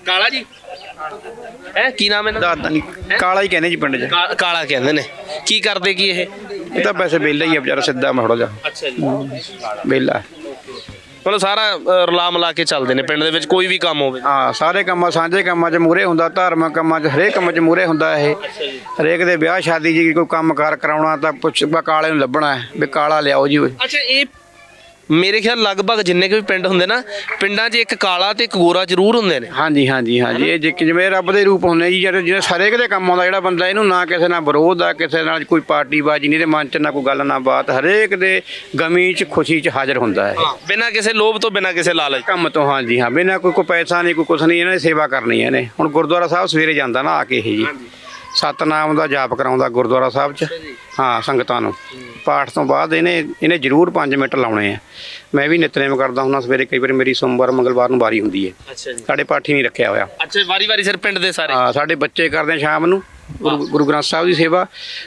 ਕਾਲਾ ਜੀ? ਹੈ ਕੀ ਨਾਮ ਇਹਨਾਂ ਦਾ? ਦਾਦਾ ਨਹੀਂ ਕਾਲਾ ਹੀ ਕਹਿੰਦੇ ਜੀ ਪਿੰਡ 'ਚ। ਕਾ- ਕਾਲਾ ਕਹਿੰਦੇ ਨੇ। ਕੀ ਕਰਦੇ ਕੀ ਇਹ? ਇਹ ਤਾਂ ਵੈਸੇ ਵਿਹਲਾ ਹੀ ਆ ਵਿਚਾਰਾ ਸਿੱਧਾ ਮੋੜਾ ਜਾ ਅੱਛਾ ਜੀ। ਵਿਹਲਾ ਮਤਲਬ ਸਾਰਾ ਅ, ਰਲਾ ਮਿਲਾ ਕੇ ਚੱਲਦੇ ਨੇ ਪਿੰਡ ਦੇ ਵਿੱਚ ਕੋਈ ਵੀ ਕੰਮ ਹੋਵੇ। ਹਾਂ ਸਾਰੇ ਕੰਮਾਂ ਸਾਂਝੇ ਕੰਮਾਂ 'ਚ ਮੂਰੇ ਹੁੰਦਾ ਧਾਰਮਿਕ ਕੰਮਾਂ 'ਚ ਹਰੇਕ ਕੰਮ 'ਚ ਮੂਰੇ ਹੁੰਦਾ ਇਹ। ਹਰੇਕ ਦੇ ਵਿਆਹ ਸ਼ਾਦੀ ਜੀ ਕੋਈ ਕੰਮ ਕਾਰ ਕਰਾਉਣਾ ਤਾਂ ਪੁੱਛ ਬਾ ਕਾਲੇ ਨੂੰ ਲੱਭਣਾ ਹੈ ਵੀ ਕਾਲਾ ਲਿਆਓ ਜੀ। ਅੱਛਾ ਇਹ ਮੇਰੇ ਖਿਆਲ ਲਗਭਗ ਜਿੰਨੇ ਕੁ ਵੀ ਪਿੰਡ ਹੁੰਦੇ ਨਾ ਪਿੰਡਾਂ 'ਚ ਇੱਕ ਕਾਲਾ ਤੇ ਇੱਕ ਗੋਰਾ ਜ਼ਰੂਰ ਹੁੰਦੇ ਨੇ। ਹਾਂਜੀ ਹਾਂਜੀ ਹਾਂਜੀ। ਇਹ ਜਿ- ਜਿਵੇਂ ਰੱਬ ਦੇ ਰੂਪ ਹੁੰਦੇ ਜੀ ਜਿਹੜੇ ਜਿਹੜੇ ਹਰੇਕ ਦੇ ਕੰਮ ਆਉਂਦਾ ਜਿਹੜਾ ਬੰਦਾ ਇਹਨੂੰ ਨਾ ਕਿਸੇ ਨਾਲ ਵਿਰੋਧ ਆ ਕਿਸੇ ਨਾਲ ਕੋਈ ਪਾਰਟੀ ਬਾਜੀ ਨਹੀਂ ਤੇ ਮਨ 'ਚ ਨਾ ਕੋਈ ਗੱਲ ਨਾ ਬਾਤ ਹਰੇਕ ਦੇ ਗਮੀ 'ਚ ਖੁਸ਼ੀ 'ਚ ਹਾਜ਼ਰ ਹੁੰਦਾ ਹੈ। ਬਿਨਾਂ ਕਿਸੇ ਲੋਭ ਤੋਂ ਬਿਨਾਂ ਕਿਸੇ ਲਾਲਚ ਕੰਮ ਤੋਂ ਹਾਂਜੀ ਹਾਂ। ਬਿਨਾਂ ਕੋਈ ਕੋਈ ਪੈਸਾ ਨਹੀਂ ਕੋਈ ਕੁਛ ਨਹੀਂ ਇਹਨਾਂ ਦੀ ਸੇਵਾ ਕਰਨੀ ਹੈ ਇਹਨੇ। ਹੁਣ ਗੁਰਦੁਆਰਾ ਸਾਹਿਬ ਸਵੇਰੇ ਜਾਂਦਾ ਨਾ ਆ ਕੇ ਇਹ ਜੀ। ਸਤਨਾਮ ਦਾ ਜਾਪ ਕਰਾਉਂਦਾ ਗੁਰਦੁਆਰਾ ਸਾਹਿਬ 'ਚ। ਹਾਂ ਸੰਗਤਾਂ ਨੂੰ। ਪਾਠ ਤੋਂ ਬਾਅਦ ਇਹਨੇ ਇਹਨੇ ਜ਼ਰੂਰ 5 ਮਿੰਟ ਲਾਉਣੇ ਆ। ਮੈਂ ਵੀ ਨਿਤਨੇਮ ਕਰਦਾ ਹੁੰਦਾ ਸਵੇਰੇ ਕਈ ਵਾਰੀ ਮੇਰੀ ਸੋਮਵਾਰ ਮੰਗਲਵਾਰ ਨੂੰ ਵਾਰੀ ਹੁੰਦੀ ਹੈ ਸਾਡੇ ਪਾਠੀ ਨਹੀਂ ਰੱਖਿਆ ਹੋਇਆ। ਅੱਛਾ ਵਾਰੀ ਵਾਰੀ ਸਿਰ ਪਿੰਡ ਦੇ ਸਾਰੇ? ਹਾਂ ਸਾਡੇ ਬੱਚੇ ਕਰਦੇ ਸ਼ਾਮ ਨੂੰ ਗੁਰੂ ਗੁਰੂ ਗ੍ਰੰਥ ਸਾਹਿਬ ਦੀ ਸੇਵਾ।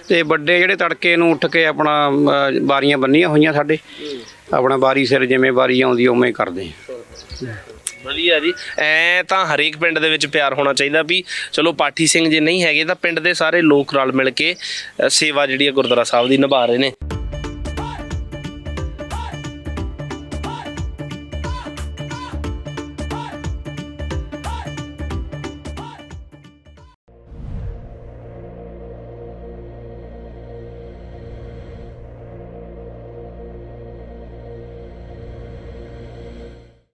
ਤੇ ਵੱਡੇ ਜਿਹੜੇ ਤੜਕੇ ਨੂੰ ਉੱਠ ਕੇ ਆਪਣਾ ਬਾਰੀਆਂ ਬੰਨੀਆਂ ਹੋਈਆਂ ਸਾਡੇ। ਆਪਣਾ ਬਾਰੀ ਸਿਰ ਜਿਵੇਂ ਬਾਰੀ ਆਉਂਦੀ ਉਵੇਂ ਕਰਦੇ ਆ। ਵਧੀਆ ਜੀ। ਐ ਤਾਂ ਹਰੇਕ ਪਿੰਡ ਦੇ ਵਿੱਚ ਪਿਆਰ ਹੋਣਾ ਚਾਹੀਦਾ ਵੀ ਚਲੋ ਪਾਠੀ ਸਿੰਘ ਜੇ ਨਹੀਂ ਹੈਗੇ ਤਾਂ ਪਿੰਡ ਦੇ ਸਾਰੇ ਲੋਕ ਰਲ ਮਿਲ ਕੇ ਅ, ਸੇਵਾ ਜਿਹੜੀ ਹੈ ਗੁਰਦੁਆਰਾ ਸਾਹਿਬ ਦੀ ਨਿਭਾ ਰਹੇ ਨੇ।